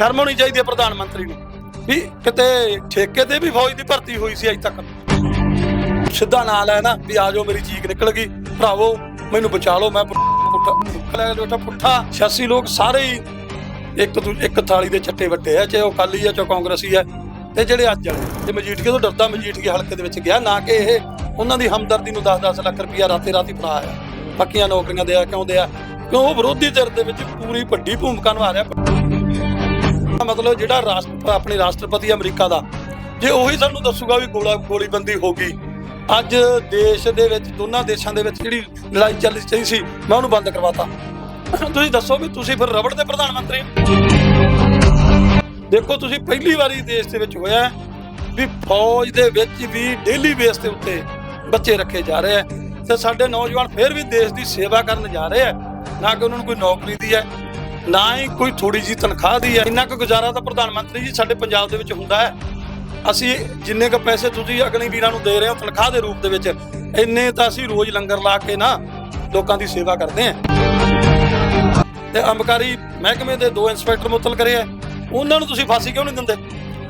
ਸ਼ਰਮ ਹੋਣੀ ਚਾਹੀਦੀ ਹੈ ਪ੍ਰਧਾਨ ਮੰਤਰੀ ਨੂੰ। ਵੀ ਕਿਤੇ ਠੇਕੇ ਤੇ ਵੀ ਫੌਜ ਦੀ ਭਰਤੀ ਹੋਈ ਸੀ ਅਜੇ ਤੱਕ। ਸਿੱਧਾ ਨਾਲ ਹੈ ਵੀ ਆ ਜਾਓ, ਮੇਰੀ ਚੀਕ ਨਿਕਲ ਗਈ। ਭਰਾਵੋ, ਮੈਨੂੰ ਬਚਾ ਲਓ, ਮੈਂ ਪੁੱਠਾ ਪੁੱਠਾ ਪੁੱਠਾ 86 ਲੋਕ ਸਾਰੇ ਹੀ ਇੱਕ ਇੱਕ ਥਾਲੀ ਦੇ ਛੱਟੇ ਵੱਟੇ ਆ, ਚਾਹੇ ਉਹ ਕਾਲੀ ਆ, ਚਾਹੇ ਕਾਂਗਰਸੀ ਆ। ਤੇ ਜਿਹੜੇ ਅੱਜ ਵਾਲੇ ਤੇ ਮਜੀਠੀਏ ਤੋਂ ਡਰਦਾ ਮਜੀਠੀਏ ਹਲਕੇ ਦੇ ਵਿੱਚ ਗਿਆ, ਨਾ ਕਿ ਇਹ ਉਹਨਾਂ ਦੀ ਹਮਦਰਦੀ ਨੂੰ 10-10 ਲੱਖ ਰੁਪਇਆ ਰਾਤੇ ਰਾਤੀ ਫੜਾਇਆ ਪੱਕੀਆਂ ਨੌਕਰੀਆਂ ਦੇ ਆ, ਕਿਉਂ ਦੇ ਆ? ਕਿਉਂ ਉਹ ਵਿਰੋਧੀ ਧਿਰ ਦੇ ਵਿੱਚ ਪੂਰੀ ਵੱਡੀ ਭੂਮਿਕਾ ਨਿਭਾ ਰਿਹਾ। ਮਤਲਬ ਜਿਹੜਾ ਰਾਸ਼ਟਰ ਆਪਣੇ ਰਾਸ਼ਟਰਪਤੀ ਅਮਰੀਕਾ ਦਾ। ਜੇ ਉਹੀ ਸਾਨੂੰ ਦੱਸੂਗਾ ਵੀ ਗੋਲਾ ਗੋਲੀਬੰਦੀ ਹੋ ਗਈ। ਅੱਜ ਦੇਸ਼ ਦੇ ਵਿੱਚ, ਦੋਨਾਂ ਦੇਸ਼ਾਂ ਦੇ ਵਿੱਚ ਜਿਹੜੀ ਲੜਾਈ ਚੱਲ ਰਹੀ ਸੀ, ਮੈਂ ਉਹਨੂੰ ਬੰਦ ਕਰਵਾਤਾ। ਤੁਸੀਂ ਦੱਸੋ ਵੀ ਤੁਸੀਂ ਫਿਰ ਰਬੜ ਦੇ ਪ੍ਰਧਾਨ ਮੰਤਰੀ ਦੇਖੋ, ਤੁਸੀਂ ਪਹਿਲੀ ਵਾਰੀ ਦੇਸ਼ ਦੇ ਵਿੱਚ ਹੋਇਆ ਵੀ ਫੌਜ ਦੇ ਵਿੱਚ ਵੀ ਡੇਲੀ ਬੇਸ ਦੇ ਉੱਤੇ ਬੱਚੇ ਰੱਖੇ ਜਾ ਰਹੇ ਆ ਤੇ ਸਾਡੇ ਨੌਜਵਾਨ ਫਿਰ ਵੀ ਦੇਸ਼ ਦੀ ਸੇਵਾ ਕਰਨ ਜਾ ਰਹੇ ਆ ਨਾ ਕਿ ਉਹਨਾਂ ਨੂੰ ਕੋਈ ਨੌਕਰੀ ਦੀ ਹੈ। ਨਾ ਹੀ ਕੋਈ ਥੋੜੀ ਜੀ ਤਨਖਾਹ ਦੀ ਹੈ। ਇੰਨਾ ਕੁ ਗੁਜ਼ਾਰਾ ਤਾਂ ਪ੍ਰਧਾਨ ਮੰਤਰੀ ਜੀ ਸਾਡੇ ਪੰਜਾਬ ਦੇ ਵਿੱਚ ਹੁੰਦਾ ਹੈ। ਅਸੀਂ ਜਿੰਨੇ ਕੁ ਪੈਸੇ ਤੁਸੀਂ ਅਗਨੀ ਵੀਰਾਂ ਨੂੰ ਦੇ ਰਹੇ ਹੋ ਤਨਖਾਹ ਦੇ ਰੂਪ ਦੇ ਵਿੱਚ, ਇੰਨੇ ਤਾਂ ਅਸੀਂ ਰੋਜ਼ ਲੰਗਰ ਲਾ ਕੇ ਨਾ ਲੋਕਾਂ ਦੀ ਸੇਵਾ ਕਰਦੇ ਹਾਂ। ਤੇ ਅੰਬਕਾਰੀ ਮਹਿਕਮੇ ਦੇ ਦੋ ਇੰਸਪੈਕਟਰ ਮੁਅੱਤਲ ਕਰੇ ਆ ਉਹਨਾਂ ਨੂੰ ਤੁਸੀਂ ਫਾਂਸੀ ਕਿਉਂ ਨਹੀਂ ਦਿੰਦੇ?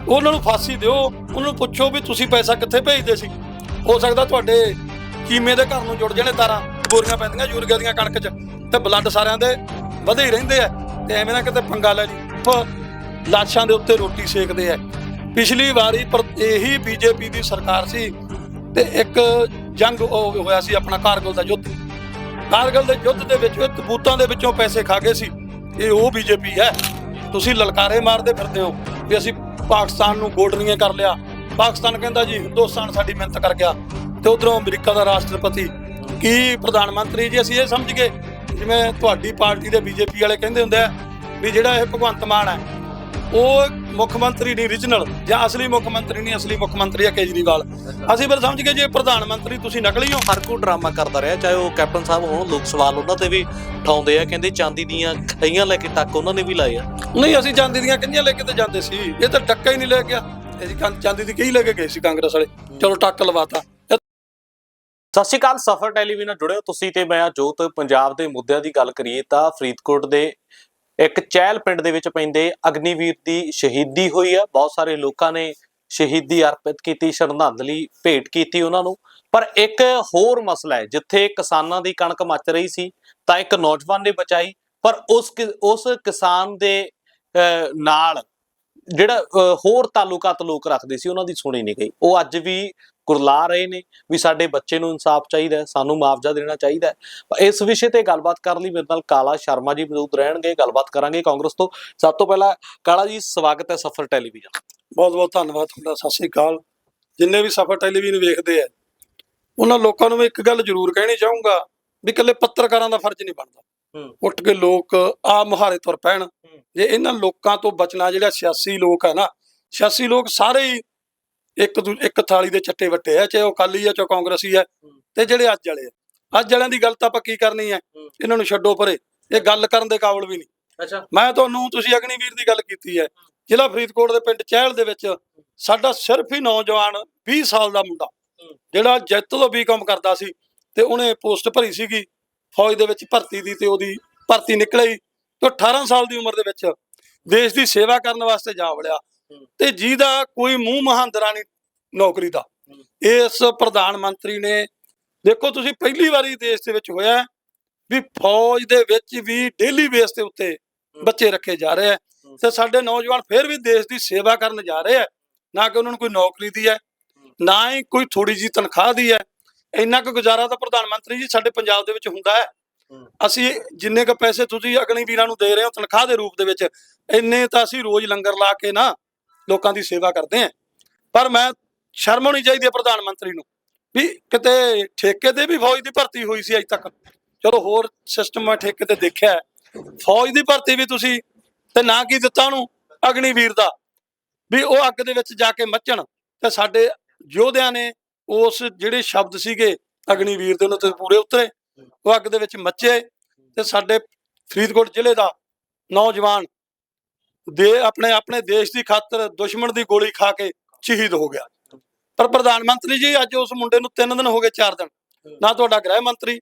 ਉਹਨਾਂ ਨੂੰ ਫਾਂਸੀ ਦਿਓ। ਉਹਨਾਂ ਨੂੰ ਪੁੱਛੋ ਵੀ ਤੁਸੀਂ ਪੈਸਾ ਕਿੱਥੇ ਭੇਜਦੇ ਸੀ? ਹੋ ਸਕਦਾ ਤੁਹਾਡੇ ਕੀਮੇ ਦੇ ਘਰ ਨੂੰ ਜੁੜ ਜਾਣੇ ਤਾਰਾਂ। ਬੋਰੀਆਂ ਪੈਂਦੀਆਂ ਯੂਰੀਆ ਦੀਆਂ ਕਣਕ 'ਚ ਤੇ ਬਲੱਡ ਸਾਰਿਆਂ ਦੇ ਵਧੇ ਹੀ ਰਹਿੰਦੇ ਆ। ਤੇ ਐਵੇਂ ਨਾ ਕਿਤੇ ਪੰਗਾ ਲੈ ਜੀ ਉਹ ਲਾਸ਼ਾਂ ਦੇ ਉੱਤੇ ਰੋਟੀ ਸੇਕਦੇ ਆ ਪਿਛਲੀ ਵਾਰੀ ਪਰ ਇਹੀ ਬੀਜੇਪੀ ਦੀ ਸਰਕਾਰ ਸੀ ਤੇ ਇੱਕ ਜੰਗ ਉਹ ਹੋਇਆ ਸੀ ਆਪਣਾ ਕਾਰਗਿਲ ਦਾ ਯੁੱਧ। ਕਾਰਗਿਲ ਦੇ ਯੁੱਧ ਦੇ ਵਿੱਚ ਇਹ ਤਬੂਤਾਂ ਦੇ ਵਿੱਚੋਂ ਪੈਸੇ ਖਾ ਗਏ ਸੀ। ਇਹ ਉਹ ਬੀਜੇਪੀ ਹੈ ਤੁਸੀਂ ਲਲਕਾਰੇ ਮਾਰਦੇ ਫਿਰਦੇ ਹੋ ਵੀ ਅਸੀਂ ਪਾਕਿਸਤਾਨ ਨੂੰ ਗੋਡਨੀਏ ਕਰ ਲਿਆ। ਪਾਕਿਸਤਾਨ ਕਹਿੰਦਾ ਜੀ, ਹਿੰਦੁਸਤਾਨ ਸਾਡੀ ਮਿਹਨਤ ਕਰ ਗਿਆ। ਤੇ ਉਧਰੋਂ ਅਮਰੀਕਾ ਦਾ ਰਾਸ਼ਟਰਪਤੀ ਕੀ ਪ੍ਰਧਾਨ ਮੰਤਰੀ ਜੀ, ਅਸੀਂ ਇਹ ਸਮਝ ਗਏ ਜਿਵੇਂ ਤੁਹਾਡੀ ਪਾਰਟੀ ਦੇ ਬੀਜੇਪੀ ਵਾਲੇ ਕਹਿੰਦੇ ਹੁੰਦੇ ਆ ਵੀ ਜਿਹੜਾ ਇਹ ਭਗਵੰਤ ਮਾਨ ਹੈ ਉਹ ਮੁੱਖ ਮੰਤਰੀ ਨਹੀਂ origignal ਜਾਂ ਅਸਲੀ ਮੁੱਖ ਮੰਤਰੀ ਨਹੀਂ ਅਸਲੀ ਮੁੱਖ ਮੰਤਰੀ ਹੈ ਕੇਜਰੀਵਾਲ। ਅਸੀਂ ਫਿਰ ਸਮਝ ਗਏ ਜੇ ਪ੍ਰਧਾਨ ਮੰਤਰੀ ਤੁਸੀਂ ਨਕਲੀ ਹੋ। ਹਰ ਕੋਈ ਡਰਾਮਾ ਕਰਦਾ ਰਿਹਾ ਚਾਹੇ ਉਹ ਕੈਪਟਨ ਸਾਹਿਬ ਹੋਣ ਲੋਕ ਸਵਾਲ ਉਹਨਾਂ ਤੇ ਵੀ ਉਠਾਉਂਦੇ ਆ ਕਹਿੰਦੇ ਚਾਂਦੀ ਦੀਆਂ ਖਈਆਂ ਲੈ ਕੇ ਟੱਕ ਉਹਨਾਂ ਨੇ ਵੀ ਲਾਏ ਆ। ਨਹੀਂ ਅਸੀਂ ਚਾਂਦੀ ਦੀਆਂ ਕਿੰਨੀਆਂ ਲੈ ਕੇ ਤੇ ਜਾਂਦੇ ਸੀ ਇਹ ਤਾਂ ਟੱਕਾ ਹੀ ਨਹੀਂ ਲੈ ਗਿਆ। ਅਸੀਂ ਕਾਂ- ਚਾਂਦੀ ਦੀ ਕਈ ਲੈ ਕੇ ਗਏ ਸੀ ਕਾਂਗਰਸ ਵਾਲੇ। ਚਲੋ ਟੱਕ ਲਵਾਤਾ। ਸਤਿ ਸ਼੍ਰੀ ਅਕਾਲ ਸਫਰ ਟੈਲੀਵਿਜ਼ਨ ਨਾਲ ਜੁੜਿਓ ਤੁਸੀਂ ਤੇ ਮੈਂ ਜੋਤ ਪੰਜਾਬ ਦੇ ਮੁੱਦਿਆਂ ਦੀ ਗੱਲ ਕਰੀਏ ਤਾਂ ਫਰੀਦਕੋਟ ਦੇ ਇੱਕ ਚਹਿਲ ਪਿੰਡ ਦੇ ਵਿੱਚ ਪੈਂਦੇ ਅਗਨੀਵੀਰ ਦੀ ਸ਼ਹੀਦੀ ਹੋਈ ਆ ਬਹੁਤ ਸਾਰੇ ਲੋਕਾਂ ਨੇ ਸ਼ਹੀਦੀ ਅਰਪਿਤ ਕੀਤੀ ਸ਼ਰਧਾਂਜਲੀ ਭੇਟ ਕੀਤੀ ਉਹਨਾਂ ਨੂੰ। ਪਰ ਇੱਕ ਹੋਰ ਮਸਲਾ ਹੈ ਜਿੱਥੇ ਕਿਸਾਨਾਂ ਦੀ ਕਣਕ ਮੱਚ ਰਹੀ ਸੀ ਤਾਂ ਇੱਕ ਨੌਜਵਾਨ ਨੇ ਬਚਾਈ। ਪਰ ਉਸ ਕਿ- ਉਸ ਕਿਸਾਨ ਦੇ ਅਹ, ਨਾਲ ਜਿਹੜਾ ਅਹ, ਹੋਰ ਤਾਲੁਕਾਤ ਲੋਕ ਰੱਖਦੇ ਸੀ ਉਹਨਾਂ ਦੀ ਸੁਣੀ ਨਹੀਂ ਗਈ। ਉਹ ਅੱਜ ਵੀ ਕੁਰਲਾ ਰਹੇ ਨੇ ਵੀ ਸਾਡੇ ਬੱਚੇ ਨੂੰ ਇਨਸਾਫ ਚਾਹੀਦਾ ਸਾਨੂੰ ਮੁਆਵਜ਼ਾ ਦੇਣਾ ਚਾਹੀਦਾ ਇਸ ਵਿਸ਼ੇ ਤੇ ਗੱਲਬਾਤ ਕਰਨ ਲਈ ਮੇਰੇ ਨਾਲ ਕਾਲਾ ਸ਼ਰਮਾ ਜੀ ਮੌਜੂਦ ਰਹਿਣਗੇ ਗੱਲਬਾਤ ਕਰਾਂਗੇ ਕਾਂਗਰਸ ਤੋਂ। ਸਭ ਤੋਂ ਪਹਿਲਾਂ ਕਾਲਾ ਜੀ ਸਵਾਗਤ ਹੈ ਸਫਰ ਟੈਲੀਵਿਜ਼ਨ। ਬਹੁਤ ਬਹੁਤ ਧੰਨਵਾਦ ਤੁਹਾਡਾ ਸਤਿ ਸ੍ਰੀ ਅਕਾਲ। ਜਿੰਨੇ ਵੀ ਸਫਰ ਟੈਲੀਵਿਜ਼ਨ ਵੇਖਦੇ ਆ ਉਹਨਾਂ ਲੋਕਾਂ ਨੂੰ ਮੈਂ ਇੱਕ ਗੱਲ ਜ਼ਰੂਰ ਕਹਿਣੀ ਚਾਹੂੰਗਾ ਵੀ ਇਕੱਲੇ ਪੱਤਰਕਾਰਾਂ ਦਾ ਫਰਜ਼ ਨਹੀਂ ਬਣਦਾ। ਉੱਠ ਕੇ ਲੋਕ ਆ ਮੁਹਾਰੇ ਤੁਰ ਪੈਣ। ਜੇ ਇਹਨਾਂ ਲੋਕਾਂ ਤੋਂ ਬਚਣਾ ਜਿਹੜਾ 86 ਲੋਕ ਹੈ ਨਾ 86 ਲੋਕ ਸਾਰੇ ਹੀ ਇੱਕ ਦੂ ਇੱਕ ਥਾਲੀ ਦੇ ਚੱਟੇ ਵੱਟੇ ਆ ਚਾਹੇ ਉਹ ਕਾਲੀ ਆ ਚਾਹੇ ਕਾਂਗਰਸੀ ਆ ਤੇ ਜਿਹੜੇ ਅੱਜ ਵਾਲੇ ਆ। ਅੱਜ ਵਾਲਿਆਂ ਦੀ ਗੱਲ ਤਾਂ ਆਪਾਂ ਕੀ ਕਰਨੀ ਹੂੰ। ਇਹਨਾਂ ਨੂੰ ਛੱਡੋ ਪਰੇ। ਇਹ ਗੱਲ ਕਰਨ ਦੇ ਕਾਬਿਲ ਵੀ ਨਹੀਂ। ਅੱਛਾ। ਮੈਂ ਤੁਹਾਨੂੰ ਤੁਸੀਂ ਅਗਨੀਵੀਰ ਦੀ ਗੱਲ ਕੀਤੀ ਹੈ। ਜ਼ਿਲ੍ਹਾ ਫਰੀਦਕੋਟ ਦੇ ਪਿੰਡ ਚਹਿਲ ਦੇ ਵਿੱਚ ਸਾਡਾ ਸਿਰਫ ਹੀ ਨੌਜਵਾਨ 20 ਸਾਲ ਦਾ ਮੁੰਡਾ ਜਿਹੜਾ ਜੈਤ ਤੋਂ ਬੀਕਾਮ ਕਰਦਾ ਸੀ ਤੇ ਉਹਨੇ ਪੋਸਟ ਭਰੀ ਸੀਗੀ ਫੌਜ ਦੇ ਵਿੱਚ ਭਰਤੀ ਦੀ ਤੇ ਉਹਦੀ ਭਰਤੀ ਨਿਕਲੀ ਤੇ 18 ਸਾਲ ਦੀ ਉਮਰ ਦੇ ਵਿੱਚ ਦੇਸ਼ ਦੀ ਸੇਵਾ ਕਰਨ ਵਾਸਤੇ ਜਾ ਵੜਿਆ। ਤੇ ਜਿਹਦਾ ਕੋਈ ਮੂੰਹ ਮਹਾਂਦਰਾ ਨਹੀਂ ਨੌਕਰੀ ਦਾ। ਇਸ ਪ੍ਰਧਾਨ ਮੰਤਰੀ ਨੇ, ਦੇਖੋ ਤੁਸੀਂ ਪਹਿਲੀ ਵਾਰੀ ਦੇਸ਼ ਦੇ ਵਿੱਚ ਹੋਇਆ ਵੀ ਫੌਜ ਦੇ ਵਿੱਚ ਵੀ ਡੇਲੀ ਬੇਸ ਦੇ ਉੱਤੇ ਬੱਚੇ ਰੱਖੇ ਜਾ ਰਹੇ ਆ ਤੇ ਸਾਡੇ ਨੌਜਵਾਨ ਫਿਰ ਵੀ ਦੇਸ਼ ਦੀ ਸੇਵਾ ਕਰਨ ਜਾ ਰਹੇ ਆ ਨਾ ਕਿ ਉਹਨਾਂ ਨੂੰ ਕੋਈ ਨੌਕਰੀ ਦੀ ਹੈ, ਨਾ ਹੀ ਕੋਈ ਥੋੜੀ ਜੀ ਤਨਖਾਹ ਦੀ ਹੈ। ਇੰਨਾ ਕੁ ਗੁਜ਼ਾਰਾ ਤਾਂ ਪ੍ਰਧਾਨ ਮੰਤਰੀ ਜੀ ਸਾਡੇ ਪੰਜਾਬ ਦੇ ਵਿੱਚ ਹੁੰਦਾ ਹੈ। ਅਸੀਂ ਜਿੰਨੇ ਕੁ ਪੈਸੇ ਤੁਸੀਂ ਅਗਨੀ ਵੀਰਾਂ ਨੂੰ ਦੇ ਰਹੇ ਹੋ ਤਨਖਾਹ ਦੇ ਰੂਪ ਦੇ ਵਿੱਚ, ਇੰਨੇ ਤਾਂ ਅਸੀਂ ਰੋਜ਼ ਲੰਗਰ ਲਾ ਕੇ ਨਾ ਲੋਕਾਂ ਦੀ ਸੇਵਾ ਕਰਦੇ ਹਾਂ। ਪਰ ਮੈਂ ਸ਼ਰਮ ਹੋਣੀ ਚਾਹੀਦੀ ਹੈ ਪ੍ਰਧਾਨ ਮੰਤਰੀ ਨੂੰ ਵੀ ਕਿਤੇ ਠੇਕੇ ਤੇ ਵੀ ਫੌਜ ਦੀ ਭਰਤੀ ਹੋਈ ਸੀ ਅਜੇ ਤੱਕ। ਚਲੋ ਹੋਰ ਸਿਸਟਮ ਮੈਂ ਠੇਕੇ ਤੇ ਦੇਖਿਆ ਫੌਜ ਦੀ ਭਰਤੀ ਵੀ ਤੁਸੀਂ ਤੇ ਨਾ ਕੀ ਦਿੱਤਾ ਉਹਨੂੰ, ਅਗਨੀਵੀਰ ਦਾ। ਵੀ ਉਹ ਅੱਗ ਦੇ ਵਿੱਚ ਜਾ ਕੇ ਮੱਚਣ ਤੇ ਸਾਡੇ ਯੋਧਿਆਂ ਨੇ ਉਸ ਜਿਹੜੇ ਸ਼ਬਦ ਸੀਗੇ, ਅਗਨੀਵੀਰ ਦੇ ਉਹਨਾਂ ਤੇ ਪੂਰੇ ਉਤਰੇ, ਉਹ ਅੱਗ ਦੇ ਵਿੱਚ ਮੱਚੇ ਤੇ ਸਾਡੇ ਫਰੀਦਕੋਟ ਜ਼ਿਲ੍ਹੇ ਦਾ ਨੌਜਵਾਨ ਦੇ ਆਪਣੇ ਆਪਣੇ ਦੇਸ਼ ਦੀ ਖਾਤਰ ਦੁਸ਼ਮਣ ਦੀ ਗੋਲੀ ਖਾ ਕੇ ਸ਼ਹੀਦ ਹੋ ਗਿਆ। ਪਰ ਪ੍ਰਧਾਨ ਮੰਤਰੀ ਜੀ ਅੱਜ ਉਸ ਮੁੰਡੇ ਨੂੰ 3 ਦਿਨ ਹੋ ਗਏ 4 ਦਿਨ। ਨਾ ਤੁਹਾਡਾ ਗ੍ਰਹਿ ਮੰਤਰੀ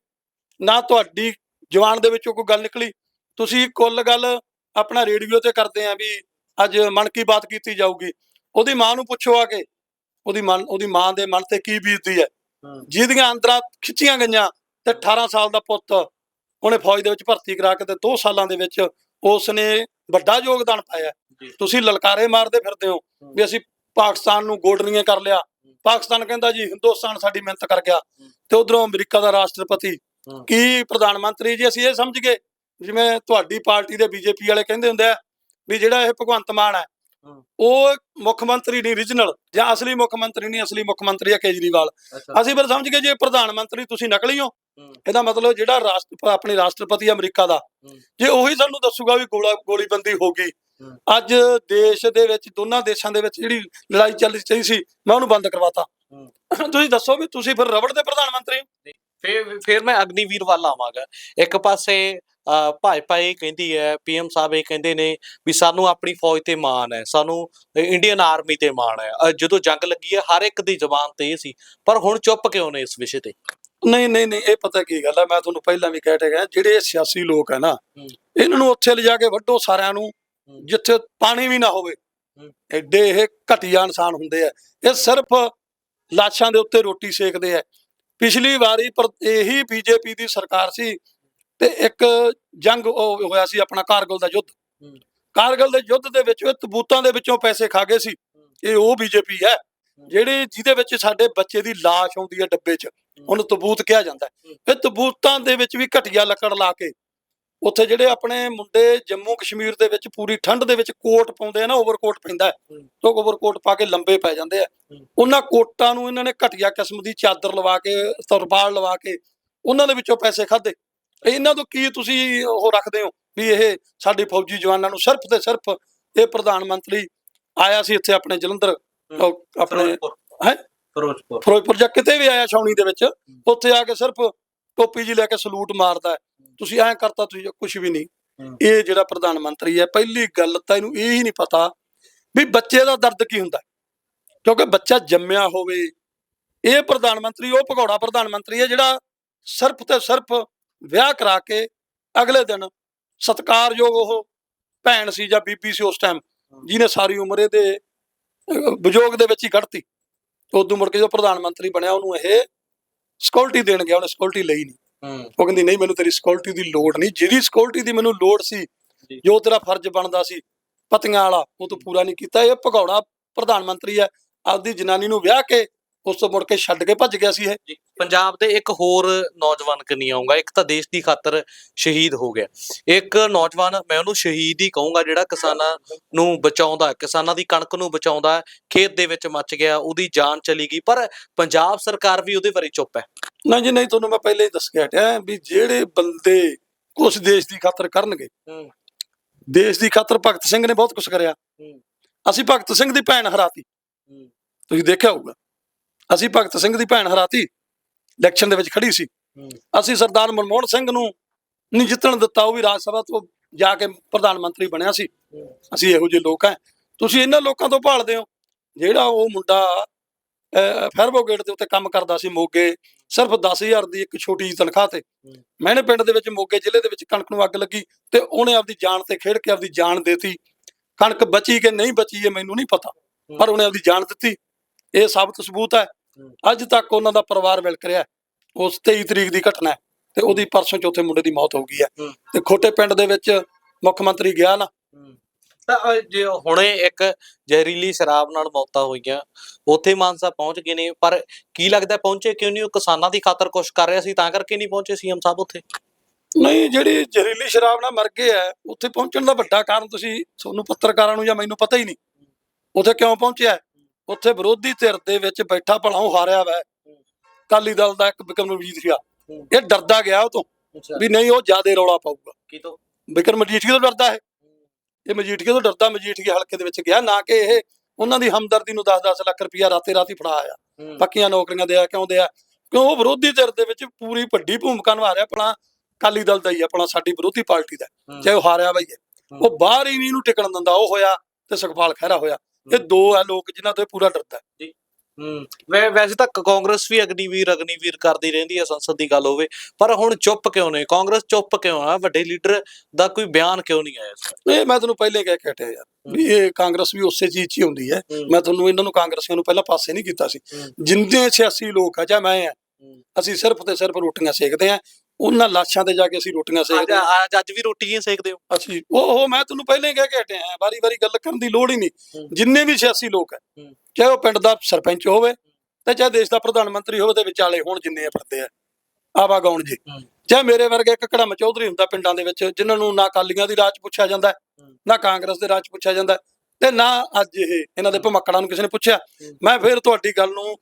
ਨਾ ਤੁਹਾਡੀ ਜਵਾਨ ਦੇ ਵਿੱਚੋਂ ਕੋਈ ਗੱਲ ਨਿਕਲੀ। ਤੁਸੀਂ ਕੁੱਲ ਗੱਲ ਆਪਣਾ ਰੇਡੀਓ ਤੇ ਕਰਦੇ ਆ ਵੀ ਅੱਜ ਮਨ ਕੀ ਬਾਤ ਕੀਤੀ ਜਾਊਗੀ। ਉਹਦੀ ਮਾਂ ਨੂੰ ਪੁੱਛੋ ਆ ਕੇ ਉਹਦੀ ਮਨ ਉਹਦੀ ਮਾਂ ਦੇ ਮਨ ਤੇ ਕੀ ਬੀਤਦੀ ਹੈ। ਜਿਹਦੀਆਂ ਅੰਦਰਾਂ ਖਿੱਚੀਆਂ ਗਈਆਂ ਤੇ 18 ਸਾਲ ਦਾ ਪੁੱਤ ਉਹਨੇ ਫੌਜ ਦੇ ਵਿੱਚ ਭਰਤੀ ਕਰਾ ਕੇ ਤੇ 2 ਸਾਲਾਂ ਦੇ ਵਿੱਚ ਉਸ ਨੇ ਵੱਡਾ ਯੋਗਦਾਨ ਪਾਇਆ। ਤੁਸੀਂ ਲਲਕਾਰੇ ਮਾਰਦੇ ਫਿਰਦੇ ਹੋ ਵੀ ਅਸੀਂ ਪਾਕਿਸਤਾਨ ਨੂੰ ਗੋਡਨੀਆਂ ਕਰ ਲਿਆ ਪਾਕਿਸਤਾਨ ਕਹਿੰਦਾ ਜੀ ਹਿੰਦੁਸਤਾਨ ਸਾਡੀ ਮਿਹਨਤ ਕਰ ਗਿਆ ਤੇ ਉਧਰੋਂ ਅਮਰੀਕਾ ਦਾ ਰਾਸ਼ਟਰਪਤੀ। ਕੀ ਪ੍ਰਧਾਨ ਮੰਤਰੀ ਜੀ ਅਸੀਂ ਇਹ ਸਮਝ ਗਏ ਜਿਵੇਂ ਤੁਹਾਡੀ ਪਾਰਟੀ ਦੇ ਬੀਜੇਪੀ ਵਾਲੇ ਕਹਿੰਦੇ ਹੁੰਦੇ ਆ ਵੀ ਜਿਹੜਾ ਇਹ ਭਗਵੰਤ ਮਾਨ ਹੈ। ਉਹ ਮੁੱਖ ਮੰਤਰੀ ਨਹੀਂ ਰੀਜਨਲ ਜਾਂ ਅਸਲੀ ਮੁੱਖ ਮੰਤਰੀ ਨਹੀਂ ਅਸਲੀ ਮੁੱਖ ਮੰਤਰੀ ਹੈ ਕੇਜਰੀਵਾਲ ਅਸੀਂ ਫਿਰ ਸਮਝ ਗਏ ਜੇ ਪ੍ਰਧਾਨ ਮੰਤਰੀ ਤੁਸੀਂ ਨਕਲੀ ਹੋ। ਇਹਦਾ ਮਤਲਬ ਜਿਹੜਾ ਰਾਸ਼ਟਰ ਆਪਣੀ ਰਾਸ਼ਟਰਪਤੀ ਅਮਰੀਕਾ ਦਾ। ਜੇ ਉਹੀ ਸਾਨੂੰ ਦੱਸੂਗਾ ਵੀ ਗੋਲਾ ਗੋਲੀਬੰਦੀ ਹੋ ਗਈ। ਅੱਜ ਦੇਸ਼ ਦੇ ਵਿੱਚ ਦੋਨਾਂ ਦੇਸ਼ਾਂ ਦੇ ਵਿੱਚ ਜਿਹੜੀ ਲੜਾਈ ਚੱਲ ਰਹੀ ਸੀ ਮੈਂ ਉਹਨੂੰ ਬੰਦ ਕਰਵਾਤਾ। ਤੁਸੀਂ ਦੱਸੋ ਵੀ ਤੁਸੀਂ ਫਿਰ ਰਬੜ ਦੇ ਪ੍ਰਧਾਨ ਮੰਤਰੀ? ਫਿਰ ਫਿਰ ਮੈਂ ਅਗਨੀਵੀਰ ਵੱਲ ਆਵਾਂਗਾ ਇੱਕ ਪਾਸੇ ਭਾਜਪਾ ਇਹ ਕਹਿੰਦੀ ਹੈ ਪੀਐਮ ਸਾਹਿਬ ਇਹ ਕਹਿੰਦੇ ਨੇ ਵੀ ਸਾਨੂੰ ਆਪਣੀ ਫੌਜ ਤੇ ਮਾਣ ਹੈ ਸਾਨੂੰ ਇੰਡੀਅਨ ਆਰਮੀ ਤੇ ਮਾਣ ਹੈ। ਜਦੋਂ ਜੰਗ ਲੱਗੀ ਹੈ ਹਰ ਇੱਕ ਦੀ ਜ਼ਬਾਨ ਤੇ ਇਹ ਸੀ। ਪਰ ਹੁਣ ਚੁੱਪ ਕਿਉਂ ਨੇ ਇਸ ਵਿਸ਼ੇ ਤੇ? ਨਹੀਂ ਨਹੀਂ ਨਹੀਂ ਇਹ ਪਤਾ ਕੀ ਗੱਲ ਹੈ ਮੈਂ ਤੁਹਾਨੂੰ ਪਹਿਲਾਂ ਵੀ ਕਹਿ ਟਿਆ ਜਿਹੜੇ ਸਿਆਸੀ ਲੋਕ ਹੈ ਨਾ। ਇਹਨਾਂ ਨੂੰ ਉੱਥੇ ਲਿਜਾ ਕੇ ਵੱਢੋ ਸਾਰਿਆਂ ਨੂੰ ਜਿੱਥੇ ਪਾਣੀ ਵੀ ਨਾ ਹੋਵੇ। ਐਡੇ ਇਹ ਘਟੀਆ ਇਨਸਾਨ ਹੁੰਦੇ ਆ। ਇਹ ਸਿਰਫ ਲਾਸ਼ਾਂ ਦੇ ਉੱਤੇ ਰੋਟੀ ਸੇਕਦੇ ਆ। ਪਿਛਲੀ ਵਾਰੀ ਪਰ ਇਹੀ ਬੀਜੇਪੀ ਦੀ ਸਰਕਾਰ ਸੀ ਤੇ ਇੱਕ ਜੰਗ ਉਹ ਹੋਇਆ ਸੀ ਆਪਣਾ ਕਾਰਗਿਲ ਦਾ ਯੁੱਧ। ਕਾਰਗਿਲ ਦੇ ਯੁੱਧ ਦੇ ਵਿੱਚ ਤਬੂਤਾਂ ਦੇ ਵਿੱਚੋਂ ਪੈਸੇ ਖਾ ਗਏ ਸੀ। ਇਹ ਉਹ ਬੀਜੇਪੀ ਹੈ। ਜਿਹੜੀ ਜਿਹਦੇ ਵਿੱਚ ਸਾਡੇ ਬੱਚੇ ਦੀ ਲਾਸ਼ ਆਉਂਦੀ ਹੈ ਡੱਬੇ 'ਚ। ਉਹਨੂੰ ਤਬੂਤ ਕਿਹਾ ਜਾਂਦਾ ਇਹ ਤਬੂਤਾਂ ਦੇ ਵਿੱਚ ਵੀ ਘਟੀਆ ਲੱਕੜ ਲਾ ਕੇ ਉੱਥੇ ਜਿਹੜੇ ਆਪਣੇ ਮੁੰਡੇ ਜੰਮੂ ਕਸ਼ਮੀਰ ਦੇ ਵਿੱਚ ਪੂਰੀ ਠੰਡ ਦੇ ਵਿੱਚ ਕੋਟ ਪਾਉਂਦੇ ਆ ਨਾ ਓਵਰਕੋਟ ਪੈਂਦਾ। ਉਹ ਓਵਰਕੋਟ ਪਾ ਕੇ ਲੰਬੇ ਪੈ ਜਾਂਦੇ ਆ। ਉਹਨਾਂ ਕੋਟਾਂ ਨੂੰ ਇਹਨਾਂ ਨੇ ਘਟੀਆ ਕਿਸਮ ਦੀ ਚਾਦਰ ਲਵਾ ਕੇ ਤਰਪਾਲ ਲਵਾ ਕੇ ਉਹਨਾਂ ਦੇ ਵਿੱਚੋਂ ਪੈਸੇ ਖਾਦੇ ਇਹਨਾਂ ਤੋਂ ਕੀ ਤੁਸੀਂ ਉਹ ਰੱਖਦੇ ਹੋ ਵੀ ਇਹ ਸਾਡੇ ਫੌਜੀ ਜਵਾਨਾਂ ਨੂੰ ਸਿਰਫ ਤੇ ਸਿਰਫ ਇਹ ਪ੍ਰਧਾਨ ਮੰਤਰੀ ਆਇਆ ਸੀ ਇੱਥੇ ਆਪਣੇ ਜਲੰਧਰ ਆਪਣੇ ਹੈਂ? ਫਿਰੋਜ਼ਪੁਰ ਫਿਰੋਜ਼ਪੁਰ ਜਾਂ ਕਿਤੇ ਵੀ ਆਇਆ ਛਾਉਣੀ ਦੇ ਵਿੱਚ ਉੱਥੇ ਆ ਕੇ ਸਿਰਫ ਟੋਪੀ ਜੀ ਲੈ ਕੇ ਸਲੂਟ ਮਾਰਦਾ। ਤੁਸੀਂ ਐਂ ਕਰਤਾ ਤੁਸੀਂ ਕੁਝ ਵੀ ਨਹੀਂ। ਇਹ ਜਿਹੜਾ ਪ੍ਰਧਾਨ ਮੰਤਰੀ ਹੈ ਪਹਿਲੀ ਗੱਲ ਤਾਂ ਇਹਨੂੰ ਇਹ ਹੀ ਨਹੀਂ ਪਤਾ ਵੀ ਬੱਚੇ ਦਾ ਦਰਦ ਕੀ ਹੁੰਦਾ। ਕਿਉਂਕਿ ਬੱਚਾ ਜੰਮਿਆ ਹੋਵੇ ਇਹ ਪ੍ਰਧਾਨ ਮੰਤਰੀ ਉਹ ਭਗੌੜਾ ਪ੍ਰਧਾਨ ਮੰਤਰੀ ਹੈ ਜਿਹੜਾ ਸਿਰਫ ਤੇ ਸਿਰਫ ਵਿਆਹ ਕਰਾ ਕੇ ਅਗਲੇ ਦਿਨ ਸਤਕਾਰਯੋਗ ਉਹ ਭੈਣ ਸੀ ਜਾਂ ਬੀਬੀ ਸੀ ਉਸ ਟਾਈਮ ਜਿਹਨੇ ਸਾਰੀ ਉਮਰ ਇਹਦੇ ਵਿਯੋਗ ਦੇ ਵਿੱਚ ਹੀ ਕੱਢਤੀ ਉਦੋਂ ਮੁੜ ਕੇ ਜੋ ਪ੍ਰਧਾਨ ਮੰਤਰੀ ਬਣਿਆ ਉਹਨੂੰ ਇਹ ਸਿਕਿਉਰਿਟੀ ਦੇਣ ਗਿਆ ਉਹਨੇ ਸਿਕਿਉਰਿਟੀ ਲਈ ਨਹੀਂ। ਉਹ ਕਹਿੰਦੀ ਨਹੀਂ ਮੈਨੂੰ ਤੇਰੀ ਸਿਕਿਉਰਿਟੀ ਦੀ ਲੋੜ ਨਹੀਂ। ਜਿਹੜੀ ਸਿਕਿਉਰਿਟੀ ਦੀ ਮੈਨੂੰ ਲੋੜ ਸੀ ਜੀ। ਜੋ ਤੇਰਾ ਫਰਜ਼ ਬਣਦਾ ਸੀ ਪਤੀਆਂ ਵਾਲਾ ਉਹ ਤੂੰ ਪੂਰਾ ਨਹੀਂ ਕੀਤਾ। ਇਹ ਭਗੌੜਾ ਪ੍ਰਧਾਨ ਮੰਤਰੀ ਹੈ ਆਪਦੀ ਜਨਾਨੀ ਨੂੰ ਵਿਆਹ ਕੇ ਉਸ ਤੋਂ ਮੁੜ ਕੇ ਛੱਡ ਕੇ ਭੱਜ ਗਿਆ ਸੀ ਇਹ। ਜੀ ਪੰਜਾਬ ਦੇ ਇੱਕ ਹੋਰ ਨੌਜਵਾਨ ਕਨੀ ਆਉਂਗਾ ਇੱਕ ਤਾਂ ਦੇਸ਼ ਦੀ ਖਾਤਰ ਸ਼ਹੀਦ ਹੋ ਗਿਆ। ਇੱਕ ਨੌਜਵਾਨ ਮੈਂ ਉਹਨੂੰ ਸ਼ਹੀਦ ਹੀ ਕਹੂੰਗਾ ਜਿਹੜਾ ਕਿਸਾਨਾਂ ਨੂੰ ਬਚਾਉਂਦਾ ਕਿਸਾਨਾਂ ਦੀ ਕਣਕ ਨੂੰ ਬਚਾਉਂਦਾ ਖੇਤ ਦੇ ਵਿੱਚ ਮੱਚ ਗਿਆ ਉਹਦੀ ਜਾਨ ਚਲੀ ਗਈ। ਪਰ ਪੰਜਾਬ ਸਰਕਾਰ ਵੀ ਉਹਦੇ ਬਾਰੇ ਚੁੱਪ ਹੈ। ਨਹੀਂ ਜੀ ਨਹੀਂ ਤੁਹਾਨੂੰ ਮੈਂ ਪਹਿਲੇ ਹੀ ਦੱਸ ਕੇ ਹਟਿਆ ਵੀ ਜਿਹੜੇ ਬੰਦੇ ਕੁਛ ਦੇਸ਼ ਦੀ ਖਾਤਰ ਕਰਨਗੇ ਦੇਸ਼ ਦੀ ਖਾਤਰ ਭਗਤ ਸਿੰਘ ਨੇ ਬਹੁਤ ਕੁਝ ਕਰਿਆ। ਅਸੀਂ ਭਗਤ ਸਿੰਘ ਦੀ ਭੈਣ ਹਰਾਤੀ। ਤੁਸੀਂ ਦੇਖਿਆ ਹੋਊਗਾ। ਅਸੀਂ ਭਗਤ ਸਿੰਘ ਦੀ ਭੈਣ ਹਰਾਤੀ ਇਲੈਕਸ਼ਨ ਦੇ ਵਿੱਚ ਖੜੀ ਸੀ। ਅਸੀਂ ਸਰਦਾਰ ਮਨਮੋਹਨ ਸਿੰਘ ਨੂੰ ਨਹੀਂ ਜਿੱਤਣ ਦਿੱਤਾ ਉਹ ਵੀ ਰਾਜ ਸਭਾ ਤੋਂ ਜਾ ਕੇ ਪ੍ਰਧਾਨ ਮੰਤਰੀ ਬਣਿਆ ਸੀ। ਅਸੀਂ ਇਹੋ ਜਿਹੇ ਲੋਕ ਆ ਤੁਸੀਂ ਇਹਨਾਂ ਲੋਕਾਂ ਤੋਂ ਭਾਲਦੇ ਹੋ। ਜਿਹੜਾ ਉਹ ਮੁੰਡਾ ਫਾਇਰ ਬ੍ਰਿਗੇਡ ਦੇ ਉੱਤੇ ਕੰਮ ਕਰਦਾ ਸੀ ਮੋਗੇ ਸਿਰਫ 10000 ਦੀ ਇੱਕ ਛੋਟੀ ਜਿਹੀ ਤਨਖਾਹ ਤੇ। ਮੈਨੇ ਪਿੰਡ ਦੇ ਵਿੱਚ ਮੋਗੇ ਜ਼ਿਲ੍ਹੇ ਦੇ ਵਿੱਚ ਕਣਕ ਨੂੰ ਅੱਗ ਲੱਗੀ ਤੇ ਉਹਨੇ ਆਪਦੀ ਜਾਨ ਤੇ ਖੇਡ ਕੇ ਆਪਦੀ ਜਾਨ ਦੇਤੀ। ਕਣਕ ਬਚੀ ਕਿ ਨਹੀਂ ਬਚੀ ਇਹ ਮੈਨੂੰ ਨਹੀਂ ਪਤਾ ਪਰ ਉਹਨੇ ਆਪਦੀ ਜਾਨ ਦਿੱਤੀ। ਇਹ ਸਾਬਤ ਸਬੂਤ ਹੈ। ਅੱਜ ਤੱਕ ਉਹਨਾਂ ਦਾ ਪਰਿਵਾਰ ਵਿਲਕ ਰਿਹਾ। ਉਸ 23 ਤਰੀਕ ਦੀ ਘਟਨਾ ਹੈ ਤੇ ਉਹਦੀ ਪਰਸੋਂ ਚੌਥੇ ਮੁੰਡੇ ਦੀ ਮੌਤ ਹੋ ਗਈ ਹੈ। ਤੇ ਖੋਟੇ ਪਿੰਡ ਦੇ ਵਿੱਚ ਮੁੱਖ ਮੰਤਰੀ ਗਿਆ ਨਾ। ਤਾਂ ਜੇ ਹੁਣੇ ਇੱਕ ਜ਼ਹਿਰੀਲੀ ਸ਼ਰਾਬ ਨਾਲ ਮੌਤਾਂ ਹੋਈਆਂ ਉੱਥੇ ਮਾਨਸਾ ਪਹੁੰਚ ਗਏ ਨੇ ਪਰ ਕੀ ਲੱਗਦਾ ਪਹੁੰਚੇ ਕਿਉਂ ਨਹੀਂ? ਉਹ ਕਿਸਾਨਾਂ ਦੀ ਖਾਤਰ ਕੁਝ ਕਰ ਰਿਹਾ ਸੀ ਤਾਂ ਕਰਕੇ ਨਹੀਂ ਪਹੁੰਚੇ ਸੀਐਮ ਸਾਹਿਬ ਉੱਥੇ? ਨਹੀਂ ਜਿਹੜੀ ਜ਼ਹਿਰੀਲੀ ਸ਼ਰਾਬ ਨਾਲ ਮਰ ਗਏ ਆ ਉੱਥੇ ਪਹੁੰਚਣ ਦਾ ਵੱਡਾ ਕਾਰਨ ਤੁਸੀਂ ਤੁਹਾਨੂੰ ਪੱਤਰਕਾਰਾਂ ਨੂੰ ਜਾਂ ਮੈਨੂੰ ਪਤਾ ਹੀ ਨਹੀਂ। ਉੱਥੇ ਕਿਉਂ ਪਹੁੰਚਿਆ? ਉੱਥੇ ਵਿਰੋਧੀ ਧਿਰ ਦੇ ਵਿੱਚ ਬੈਠਾ ਭਲਾਉ ਹਾਰਿਆ ਵਾ। ਕਾਲੀ ਦਲ ਦਾ ਇੱਕ ਬਿਕਰਮ ਮਜੀਠੀਆ ਇਹ ਡਰਦਾ ਗਿਆ ਉਹ ਤੋਂ ਵੀ ਨਹੀਂ ਉਹ ਜਿਆਦੇ ਰੌਲਾ ਪਾਊਗਾ। ਕੀ ਤੋਂ? ਬਿਕਰਮ ਮਜੀਠੀਆ ਤੋਂ ਡਰਦਾ ਹੈ ਇਹ ਮਜੀਠੀਆ ਤੋਂ ਡਰਦਾ। ਮਜੀਠੀਆ ਹਲਕੇ ਦੇ ਵਿੱਚ ਗਿਆ। ਨਾ ਕਿ ਇਹ ਉਹਨਾਂ ਦੀ ਹਮਦਰਦੀ ਨੂੰ 10-10 ਲੱਖ ਰੁਪਇਆ ਰਾਤੇ ਰਾਤੀ ਫੜਾ ਆਇਆ। ਪੱਕੀਆਂ ਨੌਕਰੀਆਂ ਦਿਆ ਕਿਉਂ ਦਿਆ? ਕਿਉਂ ਉਹ ਵਿਰੋਧੀ ਧਿਰ ਦੇ ਵਿੱਚ ਪੂਰੀ ਵੱਡੀ ਭੂਮਿਕਾ ਨਿਭਾ ਰਿਹਾ। ਆਪਣਾ ਕਾਲੀ ਦਲ ਦਾ ਹੀ ਆ, ਆਪਣਾ ਸਾਡੀ ਵਿਰੋਧੀ ਪਾਰਟੀ ਦਾ। ਚਾਹੇ ਉਹ ਹਾਰਿਆ ਹੈ। ਉਹ ਬਾਹਰ ਹੀ ਨਹੀਂ ਇਹਨੂੰ ਟਿਕਣ ਦਿੰਦਾ। ਉਹ ਹੋਇਆ ਤੇ ਸੁਖਪਾਲ ਖਹਿਰਾ ਹੋਇਆ। ਇਹ ਦੋ ਆ ਲੋਕ ਜਿਨ੍ਹਾਂ ਤੋਂ ਇਹ ਪੂਰਾ ਡਰਦਾ ਹੈ। ਵੈ ਵੈਸੇ ਤਾਂ ਕਾਂਗਰਸ ਵੀ ਅਗਨੀਵੀਰ ਅਗਨੀਵੀਰ ਕਰਦੀ ਰਹਿੰਦੀ ਹੈ ਸੰਸਦ ਦੀ ਗੱਲ ਹੋਵੇ। ਪਰ ਹੁਣ ਚੁੱਪ ਕਿਉਂ ਨੇ? ਕਾਂਗਰਸ ਚੁੱਪ ਕਿਉਂ ਆ? ਵੱਡੇ ਲੀਡਰ ਦਾ ਕੋਈ ਬਿਆਨ ਕਿਉਂ ਨਹੀਂ ਆਇਆ? ਇਹ ਮੈਂ ਤੁਹਾਨੂੰ ਪਹਿਲੇ ਕਹਿ ਕੇ ਹਟਿਆ ਯਾਰ ਵੀ ਇਹ ਕਾਂਗਰਸ ਵੀ ਉਸੇ ਚੀਜ਼ 'ਚ ਹੀ ਹੁੰਦੀ ਹੈ। ਮੈਂ ਤੁਹਾਨੂੰ ਇਹਨਾਂ ਨੂੰ ਕਾਂਗਰਸੀਆਂ ਨੂੰ ਪਹਿਲਾਂ ਪਾਸੇ ਨਹੀਂ ਕੀਤਾ ਸੀ। ਜਿੰਨੇ 86 ਲੋਕ ਆ ਜਾਂ ਮੈਂ ਆ ਅਸੀਂ ਸਿਰਫ ਤੇ ਸਿਰਫ ਰੋਟੀਆਂ ਸੇਕਦੇ ਆ ਉਹਨਾਂ ਲਾਸ਼ਾਂ ਤੇ ਜਾ ਕੇ ਅਸੀਂ ਰੋਟੀਆਂ ਸੇਕਦੇ ਹਾਂ ਅੱਜ- ਅੱਜ ਵੀ ਰੋਟੀਆਂ ਸੇਕਦੇ ਹੋ ਅਸੀਂ ਉਹ ਉਹ ਮੈਂ ਤੁਹਾਨੂੰ ਪਹਿਲਾਂ ਹੀ ਕਹਿ ਕੇ ਹਟਿਆ ਹਾਂ ਵਾਰੀ ਵਾਰੀ ਗੱਲ ਕਰਨ ਦੀ ਲੋੜ ਹੀ ਨਹੀਂ। ਜਿੰਨੇ ਵੀ 86 ਲੋਕ ਹੈ। ਚਾਹੇ ਉਹ ਪਿੰਡ ਦਾ ਸਰਪੰਚ ਹੋਵੇ ਤੇ ਚਾਹੇ ਦੇਸ਼ ਦਾ ਪ੍ਰਧਾਨ ਮੰਤਰੀ ਹੋਵੇ ਤੇ ਵਿਚਾਲੇ ਹੁਣ ਜਿੰਨੇ ਫਿਰਦੇ ਆ ਆਵਾ ਗਾਉਣ ਜੀ। ਚਾਹੇ ਮੇਰੇ ਵਰਗੇ ਇੱਕ ਕੜਮ ਚੌਧਰੀ ਹੁੰਦਾ ਪਿੰਡਾਂ ਦੇ ਵਿੱਚ ਜਿਨ੍ਹਾਂ ਨੂੰ ਨਾ ਅਕਾਲੀਆਂ ਦੀ ਰਾਜ ਪੁੱਛਿਆ ਜਾਂਦਾ। ਨਾ ਕਾਂਗਰਸ ਦੇ ਰਾਜ ਪੁੱਛਿਆ ਜਾਂਦਾ ਤੇ ਨਾ ਅੱਜ ਇਹ ਇਹਨਾਂ ਦੇ ਭਮੱਕੜਾਂ ਨੂੰ ਕਿਸੇ ਨੇ ਪੁੱਛਿਆ। ਮੈਂ ਫਿਰ ਤੁਹਾਡੀ ਗੱਲ ਨੂੰ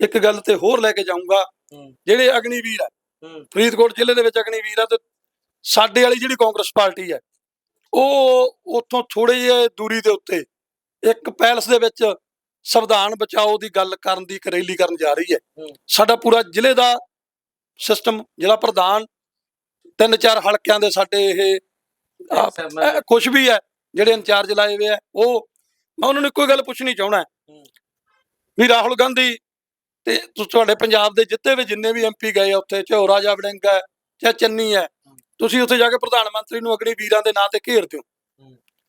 ਇੱਕ ਗੱਲ ਤੇ ਹੋਰ ਲੈ ਕੇ ਜਾਊਂਗਾ ਜਿਹੜੇ ਅਗਨੀਵੀਰ ਹੈ ਫਰੀਦਕੋਟ ਜ਼ਿਲ੍ਹੇ ਦੇ ਵਿੱਚ ਅਗਨੀਵੀਰ ਆ ਤੇ ਸਾਡੇ ਵਾਲੀ ਜਿਹੜੀ ਕਾਂਗਰਸ ਪਾਰਟੀ ਹੈ ਉਹ ਉੱਥੋਂ ਥੋੜੇ ਜਿਹੇ ਦੂਰੀ ਦੇ ਉੱਤੇ ਇੱਕ ਪੈਲਸ ਦੇ ਵਿੱਚ ਸੰਵਿਧਾਨ ਬਚਾਓ ਦੀ ਗੱਲ ਕਰਨ ਦੀ ਇੱਕ ਰੈਲੀ ਕਰਨ ਜਾ ਰਹੀ ਹੈ। ਸਾਡਾ ਪੂਰਾ ਜ਼ਿਲ੍ਹੇ ਦਾ ਸਿਸਟਮ ਜ਼ਿਲ੍ਹਾ ਪ੍ਰਧਾਨ ਤਿੰਨ ਚਾਰ ਹਲਕਿਆਂ ਦੇ ਸਾਡੇ ਇਹ ਕੁਝ ਵੀ ਹੈ ਜਿਹੜੇ ਇੰਚਾਰਜ ਲਾਏ ਹੋਏ ਆ ਉਹ ਮੈਂ ਉਹਨਾਂ ਨੂੰ ਹੀ ਗੱਲ ਪੁੱਛਣੀ ਚਾਹਣਾ। ਵੀ ਰਾਹੁਲ ਗਾਂਧੀ ਤੇ ਤੁਹਾਡੇ ਪੰਜਾਬ ਦੇ ਜਿੱਤੇ ਵੀ ਜਿੰਨੇ ਵੀ ਐਮਪੀ ਗਏ ਆ ਉੱਥੇ ਚਾਹੇ ਰਾਜਾ ਵੜਿੰਗ ਹੈ ਚਾਹੇ ਚੰਨੀ ਹੈ ਤੁਸੀਂ ਉੱਥੇ ਜਾ ਕੇ ਪ੍ਰਧਾਨ ਮੰਤਰੀ ਨੂੰ ਅਗੜੀ ਵੀਰਾਂ ਦੇ ਨਾਂ ਤੇ ਘੇਰ ਦਿਓ।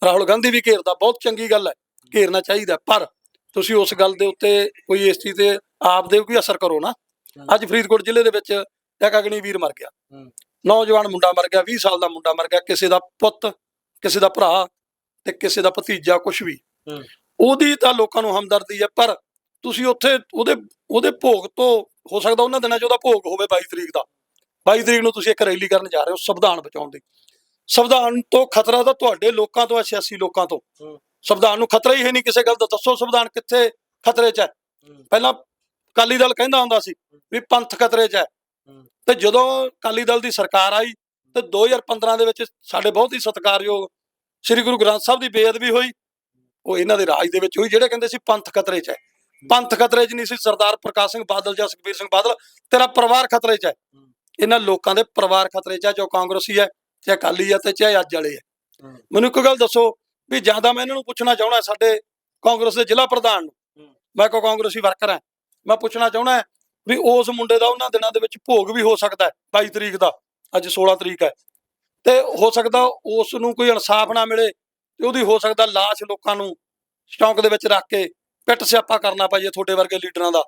ਰਾਹੁਲ ਗਾਂਧੀ ਵੀ ਘੇਰਦਾ ਬਹੁਤ ਚੰਗੀ ਗੱਲ ਹੈ ਘੇਰਨਾ ਚਾਹੀਦਾ ਪਰ ਤੁਸੀਂ ਉਸ ਗੱਲ ਦੇ ਉੱਤੇ ਕੋਈ ਇਸ ਚੀਜ਼ ਤੇ ਆਪ ਦੇ ਕੋਈ ਅਸਰ ਕਰੋ ਨਾ। ਅੱਜ ਫਰੀਦਕੋਟ ਜ਼ਿਲ੍ਹੇ ਦੇ ਵਿੱਚ ਇੱਕ ਅਗਨੀ ਵੀਰ ਮਰ ਗਿਆ। ਨੌਜਵਾਨ ਮੁੰਡਾ ਮਰ ਗਿਆ 20 ਸਾਲ ਦਾ ਮੁੰਡਾ ਮਰ ਗਿਆ ਕਿਸੇ ਦਾ ਪੁੱਤ ਕਿਸੇ ਦਾ ਭਰਾ ਤੇ ਕਿਸੇ ਦਾ ਭਤੀਜਾ ਕੁਝ ਵੀ। ਉਹਦੀ ਤਾਂ ਲੋਕਾਂ ਨੂੰ ਹਮਦਰਦੀ ਹੈ ਪਰ ਤੁਸੀਂ ਉੱਥੇ ਉਹਦੇ ਉਹਦੇ ਭੋਗ ਤੋਂ ਹੋ ਸਕਦਾ ਉਹਨਾਂ ਦਿਨਾਂ 'ਚ ਉਹਦਾ ਭੋਗ ਹੋਵੇ 22 ਤਰੀਕ ਦਾ। 22 ਤਰੀਕ ਨੂੰ ਤੁਸੀਂ ਇੱਕ ਰੈਲੀ ਕਰਨ ਜਾ ਰਹੇ ਹੋ ਸੰਵਿਧਾਨ ਬਚਾਉਣ ਦੀ। ਸੰਵਿਧਾਨ ਤੋਂ ਖਤਰਾ ਤਾਂ ਤੁਹਾਡੇ ਲੋਕਾਂ ਤੋਂ 86 ਲੋਕਾਂ ਤੋਂ। ਸੰਵਿਧਾਨ ਨੂੰ ਖਤਰਾ ਹੀ ਹੈ ਨਹੀਂ ਕਿਸੇ ਗੱਲ ਦਾ। ਦੱਸੋ ਸੰਵਿਧਾਨ ਕਿੱਥੇ ਖਤਰੇ 'ਚ ਹੈ? ਪਹਿਲਾਂ ਅਕਾਲੀ ਦਲ ਕਹਿੰਦਾ ਹੁੰਦਾ ਸੀ ਵੀ ਪੰਥ ਖਤਰੇ 'ਚ ਹੈ। ਤੇ ਜਦੋਂ ਅਕਾਲੀ ਦਲ ਦੀ ਸਰਕਾਰ ਆਈ ਤੇ 2015 ਦੇ ਵਿੱਚ ਸਾਡੇ ਬਹੁਤ ਹੀ ਸਤਿਕਾਰਯੋਗ ਸ੍ਰੀ ਗੁਰੂ ਗ੍ਰੰਥ ਸਾਹਿਬ ਦੀ ਬੇਅਦਬੀ ਹੋਈ। ਉਹ ਇਹਨਾਂ ਦੇ ਰਾਜ ਦੇ ਵਿੱਚ ਹੋਈ ਜਿਹੜੇ ਕਹਿੰਦੇ ਸੀ ਪੰਥ ਖਤਰੇ 'ਚ ਹੈ। ਪੰਥ ਖਤਰੇ 'ਚ ਨਹੀਂ ਸੀ, ਸਰਦਾਰ ਪ੍ਰਕਾਸ਼ ਸਿੰਘ ਬਾਦਲ ਜਾਂ ਸੁਖਬੀਰ ਸਿੰਘ ਬਾਦਲ, ਤੇਰਾ ਪਰਿਵਾਰ ਖਤਰੇ 'ਚ ਹੈ। ਇਹਨਾਂ ਲੋਕਾਂ ਦੇ ਪਰਿਵਾਰ ਖਤਰੇ 'ਚ ਹੈ ਜੋ ਕਾਂਗਰਸੀ ਹੈ, ਚਾਹੇ ਅਕਾਲੀ ਹੈ ਤੇ ਚਾਹੇ ਅੱਜ ਵਾਲੇ ਹੈ। ਮੈਨੂੰ ਇੱਕ ਗੱਲ ਦੱਸੋ ਵੀ ਜ਼ਿਆਦਾ ਮੈਂ ਇਹਨਾਂ ਨੂੰ ਪੁੱਛਣਾ ਚਾਹਣਾ ਸਾਡੇ ਕਾਂਗਰਸ ਦੇ ਜ਼ਿਲ੍ਹਾ ਪ੍ਰਧਾਨ ਨੂੰ। ਮੈਂ ਕੋ ਕਾਂਗਰਸੀ ਵਰਕਰ ਹਾਂ? ਮੈਂ ਪੁੱਛਣਾ ਚਾਹਣਾ ਵੀ ਉਸ ਮੁੰਡੇ ਦਾ ਉਹਨਾਂ ਦਿਨਾਂ ਦੇ ਵਿੱਚ ਭੋਗ ਵੀ ਹੋ ਸਕਦਾ ਹੈ 22 ਤਰੀਕ ਦਾ, ਅੱਜ 16 ਤਰੀਕ ਹੈ। ਤੇ ਹੋ ਸਕਦਾ ਉਸ ਨੂੰ ਕੋਈ ਇਨਸਾਫ ਨਾ ਮਿਲੇ ਤੇ ਉਹਦੀ ਹੋ ਸਕਦਾ ਲਾਸ਼ ਲੋਕਾਂ ਨੂੰ ਸਟੌਕ ਦੇ ਵਿੱਚ ਰੱਖ ਕੇ ਪਿੱਟ ਸਿਆਪਾ ਕਰਨਾ ਪੈ ਜੇ ਤੁਹਾਡੇ ਵਰਗੇ ਲੀਡਰਾਂ ਦਾ।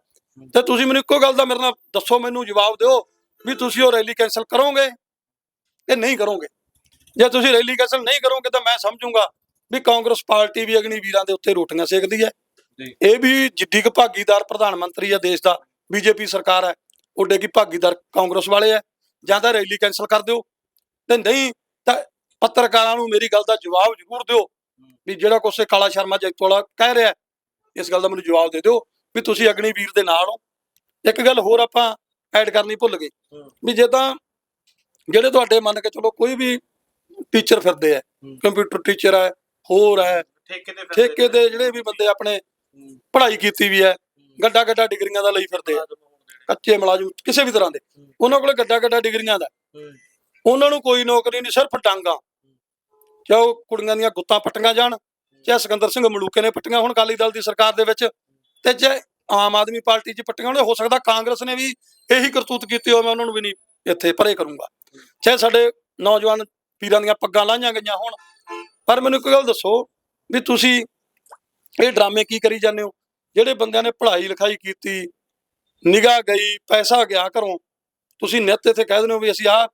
ਤੇ ਤੁਸੀਂ ਮੈਨੂੰ ਇੱਕੋ ਗੱਲ ਦਾ ਮੇਰੇ ਨਾਲ ਦੱਸੋ ਮੈਨੂੰ ਜਵਾਬ ਦਿਓ ਵੀ ਤੁਸੀਂ ਉਹ ਰੈਲੀ ਕੈਨਸਲ ਕਰੋਗੇ ਕਿ ਨਹੀਂ ਕਰੋਗੇ? ਜੇ ਤੁਸੀਂ ਰੈਲੀ ਕੈਨਸਲ ਨਹੀਂ ਕਰੋਗੇ ਤਾਂ ਮੈਂ ਸਮਝੂੰਗਾ ਵੀ ਕਾਂਗਰਸ ਪਾਰਟੀ ਵੀ ਅਗਨੀ ਵੀਰਾਂ ਦੇ ਉੱਤੇ ਰੋਟੀਆਂ ਸੇਕਦੀ ਹੈ। ਇਹ ਵੀ ਜਿੱਡੀ ਕੁ ਭਾਗੀਦਾਰ ਪ੍ਰਧਾਨ ਮੰਤਰੀ ਹੈ ਦੇਸ਼ ਦਾ ਬੀਜੇਪੀ ਸਰਕਾਰ ਹੈ ਓਡੇ ਕੀ ਭਾਗੀਦਾਰ ਕਾਂਗਰਸ ਵਾਲੇ ਹੈ। ਜਾਂ ਤਾਂ ਰੈਲੀ ਕੈਨਸਲ ਕਰ ਦਿਓ ਤੇ ਨਹੀਂ ਤਾਂ ਪੱਤਰਕਾਰਾਂ ਨੂੰ ਮੇਰੀ ਗੱਲ ਦਾ ਜਵਾਬ ਜ਼ਰੂਰ ਦਿਓ ਵੀ ਜਿਹੜਾ ਕੁਛ ਇਹ ਕਾਲਾ ਸ਼ਰਮਾ ਜੈਤੋ ਵਾਲਾ ਕਹਿ ਰਿਹਾ ਇਸ ਗੱਲ ਦਾ ਮੈਨੂੰ ਜਵਾਬ ਦੇ ਦਿਓ ਵੀ ਤੁਸੀਂ ਅਗਨੀ ਵੀਰ ਦੇ ਨਾਲ ਹੋ। ਇੱਕ ਗੱਲ ਹੋਰ ਆਪਾਂ ਐਡ ਕਰਨੀ ਭੁੱਲ ਗਏ। ਵੀ ਜੇ ਤਾਂ ਜਿਹੜੇ ਤੁਹਾਡੇ ਮੰਨ ਕੇ ਚਲੋ ਕੋਈ ਵੀ ਟੀਚਰ ਫਿਰਦੇ ਆ। ਕੰਪਿਊਟਰ ਟੀਚਰ ਹੈ ਹੋਰ ਹੈ ਠੇਕੇ ਦੇ ਜਿਹੜੇ ਵੀ ਬੰਦੇ ਆਪਣੇ ਪੜ੍ਹਾਈ ਕੀਤੀ ਵੀ ਹੈ ਗੱਡਾ ਗੱਡਾ ਡਿਗਰੀਆਂ ਦਾ ਲਈ ਫਿਰਦੇ ਆ। ਕੱਚੇ ਮੁਲਾਜ਼ਮ ਕਿਸੇ ਵੀ ਤਰ੍ਹਾਂ ਦੇ। ਉਹਨਾਂ ਕੋਲ ਗੱਡਾ ਗੱਡਾ ਡਿਗਰੀਆਂ ਦਾ। ਉਹਨਾਂ ਨੂੰ ਕੋਈ ਨੌਕਰੀ ਨਹੀਂ ਸਿਰਫ ਡਾਂਗਾ। ਚਾਹੇ ਉਹ ਕੁੜੀਆਂ ਦੀਆਂ ਗੁੱਤਾਂ ਪੱਟੀਆਂ ਜਾਣ। ਚਾਹੇ ਸਿਕੰਦਰ ਸਿੰਘ ਮਲੂਕੇ ਨੇ ਪੱਟੀਆਂ ਹੁਣ ਅਕਾਲੀ ਦਲ ਦੀ ਸਰਕਾਰ ਦੇ ਵਿੱਚ ਤੇ ਚਾਹੇ ਆਮ ਆਦਮੀ ਪਾਰਟੀ 'ਚ ਪੱਟੀਆਂ ਹੋਣ ਹੋ ਸਕਦਾ ਕਾਂਗਰਸ ਨੇ ਵੀ ਇਹੀ ਕਰਤੂਤ ਕੀਤੀ ਹੋਵੇ ਮੈਂ ਉਹਨਾਂ ਨੂੰ ਵੀ ਨਹੀਂ ਇੱਥੇ ਪਰੇ ਕਰੂੰਗਾ। ਚਾਹੇ ਸਾਡੇ ਨੌਜਵਾਨ ਪੀਰਾਂ ਦੀਆਂ ਪੱਗਾਂ ਲਾਈਆਂ ਗਈਆਂ ਹੋਣ ਪਰ ਮੈਨੂੰ ਇੱਕ ਗੱਲ ਦੱਸੋ ਵੀ ਤੁਸੀਂ ਇਹ ਡਰਾਮੇ ਕੀ ਕਰੀ ਜਾਂਦੇ ਹੋ? ਜਿਹੜੇ ਬੰਦਿਆਂ ਨੇ ਪੜ੍ਹਾਈ ਲਿਖਾਈ ਕੀਤੀ ਨਿਗਾਹ ਗਈ ਪੈਸਾ ਗਿਆ ਘਰੋਂ ਤੁਸੀਂ ਨਿੱਤ ਇੱਥੇ ਕਹਿ ਦਿੰਦੇ ਹੋ ਵੀ ਅਸੀਂ ਆ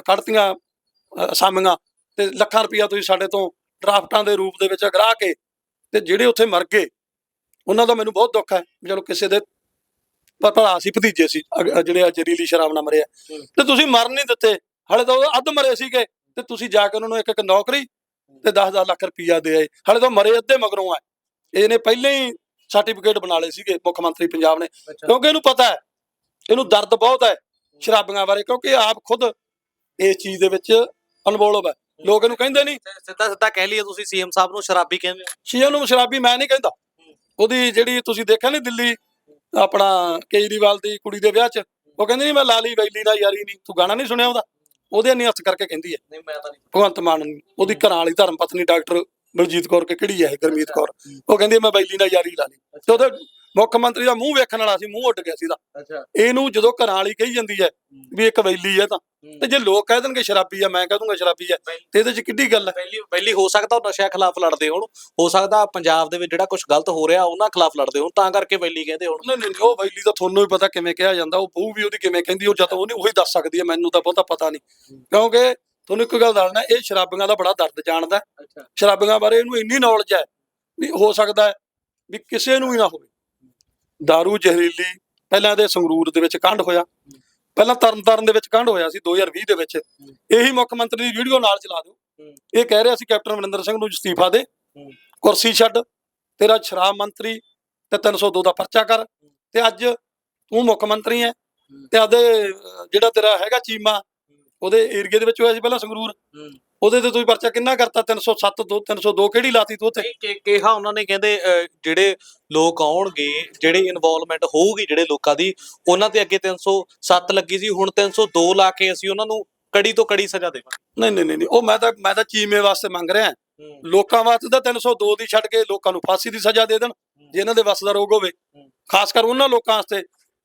ਕੱਢਤੀਆਂ ਅ, ਅਸਾਮੀਆਂ ਤੇ ਲੱਖਾਂ ਰੁਪਈਆ ਤੁਸੀਂ ਸਾਡੇ ਤੋਂ ਡਰਾਫਟਾਂ ਦੇ ਰੂਪ ਦੇ ਵਿੱਚ ਅਗਰਾ ਕੇ ਤੇ ਜਿਹੜੇ ਉੱਥੇ ਮਰ ਗਏ ਉਹਨਾਂ ਦਾ ਮੈਨੂੰ ਬਹੁਤ ਦੁੱਖ ਹੈ ਚਲੋ ਕਿਸੇ ਦੇ ਭਰਾ ਸੀ ਭਤੀਜੇ ਸੀ ਜਿਹੜੇ ਅੱਜ ਰੀਲੀ ਸ਼ਰਾਬ ਨਾਲ ਮਰੇ ਆ। ਹੂੰ। ਤੇ ਤੁਸੀਂ ਮਰ ਨਹੀਂ ਦਿੱਤੇ ਹਲੇ ਤਾਂ ਉਹ ਅੱਧ ਮਰੇ ਸੀਗੇ ਤੇ ਤੁਸੀਂ ਜਾ ਕੇ ਉਹਨਾਂ ਨੂੰ ਇੱਕ ਇੱਕ ਨੌਕਰੀ ਤੇ 10-10 ਲੱਖ ਰੁਪਈਆ ਦੇ ਆਏ। ਹਲੇ ਤਾਂ ਮਰੇ ਅੱਧੇ ਮਗਰੋਂ ਆ। ਇਹਨੇ ਪਹਿਲਾਂ ਹੀ ਸਰਟੀਫਿਕੇਟ ਬਣਾ ਲਏ ਸੀਗੇ ਮੁੱਖ ਮੰਤਰੀ ਪੰਜਾਬ ਨੇ। ਕਿਉਂਕਿ ਇਹਨੂੰ ਪਤਾ ਹੈ ਇਹਨੂੰ ਦਰਦ ਬਹੁਤ ਹੈ ਸ਼ਰਾਬੀਆਂ ਬਾਰੇ ਕਿਉਂਕਿ ਆਪ ਖੁਦ ਇਸ ਚੀਜ਼ ਦੇ ਵਿੱਚ ਅਨਵੋਲਵ ਹੈ। ਲੋਕ ਇਹਨੂੰ ਕਹਿੰਦੇ ਨਹੀਂ ਸਿੱਧਾ ਸਿੱਧਾ ਕਹਿ ਲਈਏ ਤੁਸੀਂ ਸੀਐਮ ਸਾਹਿਬ ਨੂੰ ਸ਼ਰਾਬੀ ਕਹਿੰਦੇ ਹੋ ਸ਼ੀਆ ਨੂੰ ਸ਼ਰਾਬੀ ਮੈਂ ਨਹੀਂ ਕਹਿੰਦਾ। ਉਹਦੀ ਜਿਹੜੀ ਤੁਸੀਂ ਦੇਖਿਆ ਨਹੀਂ ਦਿੱਲੀ ਆਪਣਾ ਕੇਜਰੀਵਾਲ ਦੀ ਕੁੜੀ ਦੇ ਵਿਆਹ 'ਚ ਉਹ ਕਹਿੰਦੀ ਨਹੀਂ ਮੈਂ ਲਾਲੀ ਵੈਲੀ ਦਾ ਯਾਰੀ ਨਹੀਂ ਤੂੰ ਗਾਣਾ ਨਹੀਂ ਸੁਣਿਆ ਉਹਦਾ? ਉਹਦੇ ਨਹੀਂ ਹੱਥ ਕਰਕੇ ਕਹਿੰਦੀ ਹੈ। ਨਹੀਂ ਮੈਂ ਤਾਂ ਨਹੀਂ। ਭਗਵੰਤ ਮਾਨ ਨੂੰ। ਉਹਦੀ ਘਰਾਂ ਵਾਲੀ ਧਰਮ ਪਤਨੀ ਡਾਕਟਰ ਬਲਜੀਤ ਕੌਰ ਕੇ ਕਿਹੜੀ ਹੈ ਗੁਰਮੀਤ ਕੌਰ? ਉਹ ਕਹਿੰਦੀ ਮੈਂ ਵੈਲੀ ਨਾਲ ਯਾਰੀ ਲਾ ਲਈ। ਤੇ ਉਹਦੇ ਮੁੱਖ ਮੰਤਰੀ ਦਾ ਮੂੰਹ ਵੇਖਣ ਵਾਲਾ ਸੀ ਮੂੰਹ ਉੱਡ ਗਿਆ ਸੀ ਦਾ ਅੱਛਾ। ਇਹਨੂੰ ਜਦੋਂ ਘਰਾਂ ਵਾਲੀ ਕਹੀ ਜਾਂਦੀ ਹੈ ਵੀ ਇੱਕ ਵੈਲੀ ਹੈ ਤਾਂ। ਤੇ ਜੇ ਲੋਕ ਕਹਿ ਦੇਣਗੇ ਸ਼ਰਾਬੀ ਆ ਮੈਂ ਕਹਿ ਦੂੰਗਾ ਸ਼ਰਾਬੀ ਹੈ ਤੇ ਇਹਦੇ 'ਚ ਕਿੱਡੀ ਗੱਲ ਹੈ? ਪਹਿਲੀ ਪਹਿਲੀ ਹੋ ਸਕਦਾ ਉਹ ਨਸ਼ਿਆਂ ਖਿਲਾਫ ਲੜਦੇ ਹੋਣ ਹੋ ਸਕਦਾ ਪੰਜਾਬ ਦੇ ਵਿੱਚ ਜਿਹੜਾ ਕੁਝ ਗਲਤ ਹੋ ਰਿਹਾ ਉਹਨਾਂ ਖਿਲਾਫ ਲੜਦੇ ਹੋਣ ਤਾਂ ਕਰਕੇ ਵੈਲੀ ਕਹਿੰਦੇ ਹੋਣ। ਨਹੀਂ ਨਹੀਂ ਉਹ ਵੈਲੀ ਤਾਂ ਤੁਹਾਨੂੰ ਵੀ ਪਤਾ ਕਿਵੇਂ ਕਿਹਾ ਜਾਂਦਾ ਉਹ ਬਹੂ ਵੀ ਉਹਦੀ ਕਿਵੇਂ ਕਹਿੰਦੀ ਉਹ ਜਦੋਂ ਉਹਨੇ ਉਹੀ ਦੱਸ ਸਕਦੀ ਹੈ ਮੈਨੂੰ ਤਾਂ ਬਹੁਤਾ ਪਤਾ ਨਹੀਂ। ਕਿਉਂਕਿ ਤੁਹਾਨੂੰ ਇੱਕ ਗੱਲ ਦੱਸਣਾ ਇਹ ਸ਼ਰਾਬੀਆਂ ਦਾ ਬੜਾ ਦਰਦ ਜਾਣਦਾ ਹੈ। ਸ਼ਰਾਬੀਆਂ ਬਾਰੇ ਇਹਨੂੰ ਇੰਨੀ ਨੌਲੇਜ ਹੈ ਵੀ ਹੋ ਸਕਦਾ ਹੈ ਵੀ ਕਿਸੇ ਨੂੰ ਵੀ ਨਾ ਹੋਵੇ। दारू ਜ਼ਹਿਰੀਲੀ ਪਹਿਲਾਂ ਇਹਦੇ ਸੰਗਰੂਰ ਦੇ ਵਿੱਚ ਕਾਂਡ ਹੋਇਆ। ਪਹਿਲਾਂ ਤਰਨਤਾਰਨ ਦੇ ਵਿੱਚ ਕਾਂਡ ਹੋਇਆ ਸੀ 2020 ਦੇ ਵਿੱਚ। ਇਹੀ ਮੁੱਖ ਮੰਤਰੀ ਦੀ ਵੀਡੀਓ ਨਾਲ ਚਲਾ ਦਿਓ। ਇਹ ਕਹਿ ਰਿਹਾ ਸੀ ਕੈਪਟਨ ਅਮਰਿੰਦਰ ਸਿੰਘ ਨੂੰ ਅਸਤੀਫਾ ਦੇ। ਕੁਰਸੀ ਛੱਡ ਤੇਰਾ ਸ਼ਰਾਬ ਮੰਤਰੀ ਤੇ 302 ਦਾ ਪਰਚਾ ਕਰ। ਤੇ ਅੱਜ ਤੂੰ ਮੁੱਖ ਮੰਤਰੀ ਹੈ। ਤੇ ਆਦੇ ਜਿਹੜਾ ਤੇਰਾ ਹੈਗਾ ਚੀਮਾ ਉਹਦੇ ਏਰੀਏ ਦੇ ਵਿੱਚ ਹੋਇਆ ਸੀ ਪਹਿਲਾਂ ਸੰਗਰੂਰ। ਉਹਦੇ ਤੇ ਤੁਸੀਂ ਪਰਚਾ ਕਿੰਨਾ ਕਰਤਾ? 307 ਦੋ 302 ਕਿਹੜੀ ਲਾਤੀ ਤੂੰ ਉੱਥੇ? ਕਿ- ਕਿ- ਕਿਹਾ ਉਹਨਾਂ ਨੇ ਕਹਿੰਦੇ ਅਹ, ਜਿਹੜੇ ਲੋਕ ਆਉਣਗੇ ਜਿਹੜੇ ਇਨਵੋਲਵਮੈਂਟ ਹੋਊਗੀ ਜਿਹੜੇ ਲੋਕਾਂ ਦੀ ਉਹਨਾਂ ਤੇ ਅੱਗੇ 307 ਲੱਗੀ ਸੀ ਹੁਣ 302 ਲਾ ਕੇ ਅਸੀਂ ਉਹਨਾਂ ਨੂੰ ਕੜੀ ਤੋਂ ਕੜੀ ਸਜ਼ਾ ਦੇਵਾਂਗੇ। ਨਹੀਂ ਨਹੀਂ ਨਹੀਂ ਨਹੀਂ, ਉਹ ਮੈਂ ਤਾਂ ਮੈਂ ਤਾਂ ਚੀਮੇ ਵਾਸਤੇ ਮੰਗ ਰਿਹਾ। ਲੋਕਾਂ ਵਾਸਤੇ ਤਾਂ 302 ਦੀ ਛੱਡ ਕੇ ਲੋਕਾਂ ਨੂੰ ਫਾਂਸੀ ਦੀ ਸਜ਼ਾ ਦੇ ਦੇਣ ਜੇ ਇਹਨਾਂ ਦੇ ਵੱਸ ਦਾ ਰੋਗ ਹੋਵੇ। ਖਾਸ ਕਰ ਉਹਨਾਂ ਲੋਕਾਂ ਵਾਸਤੇ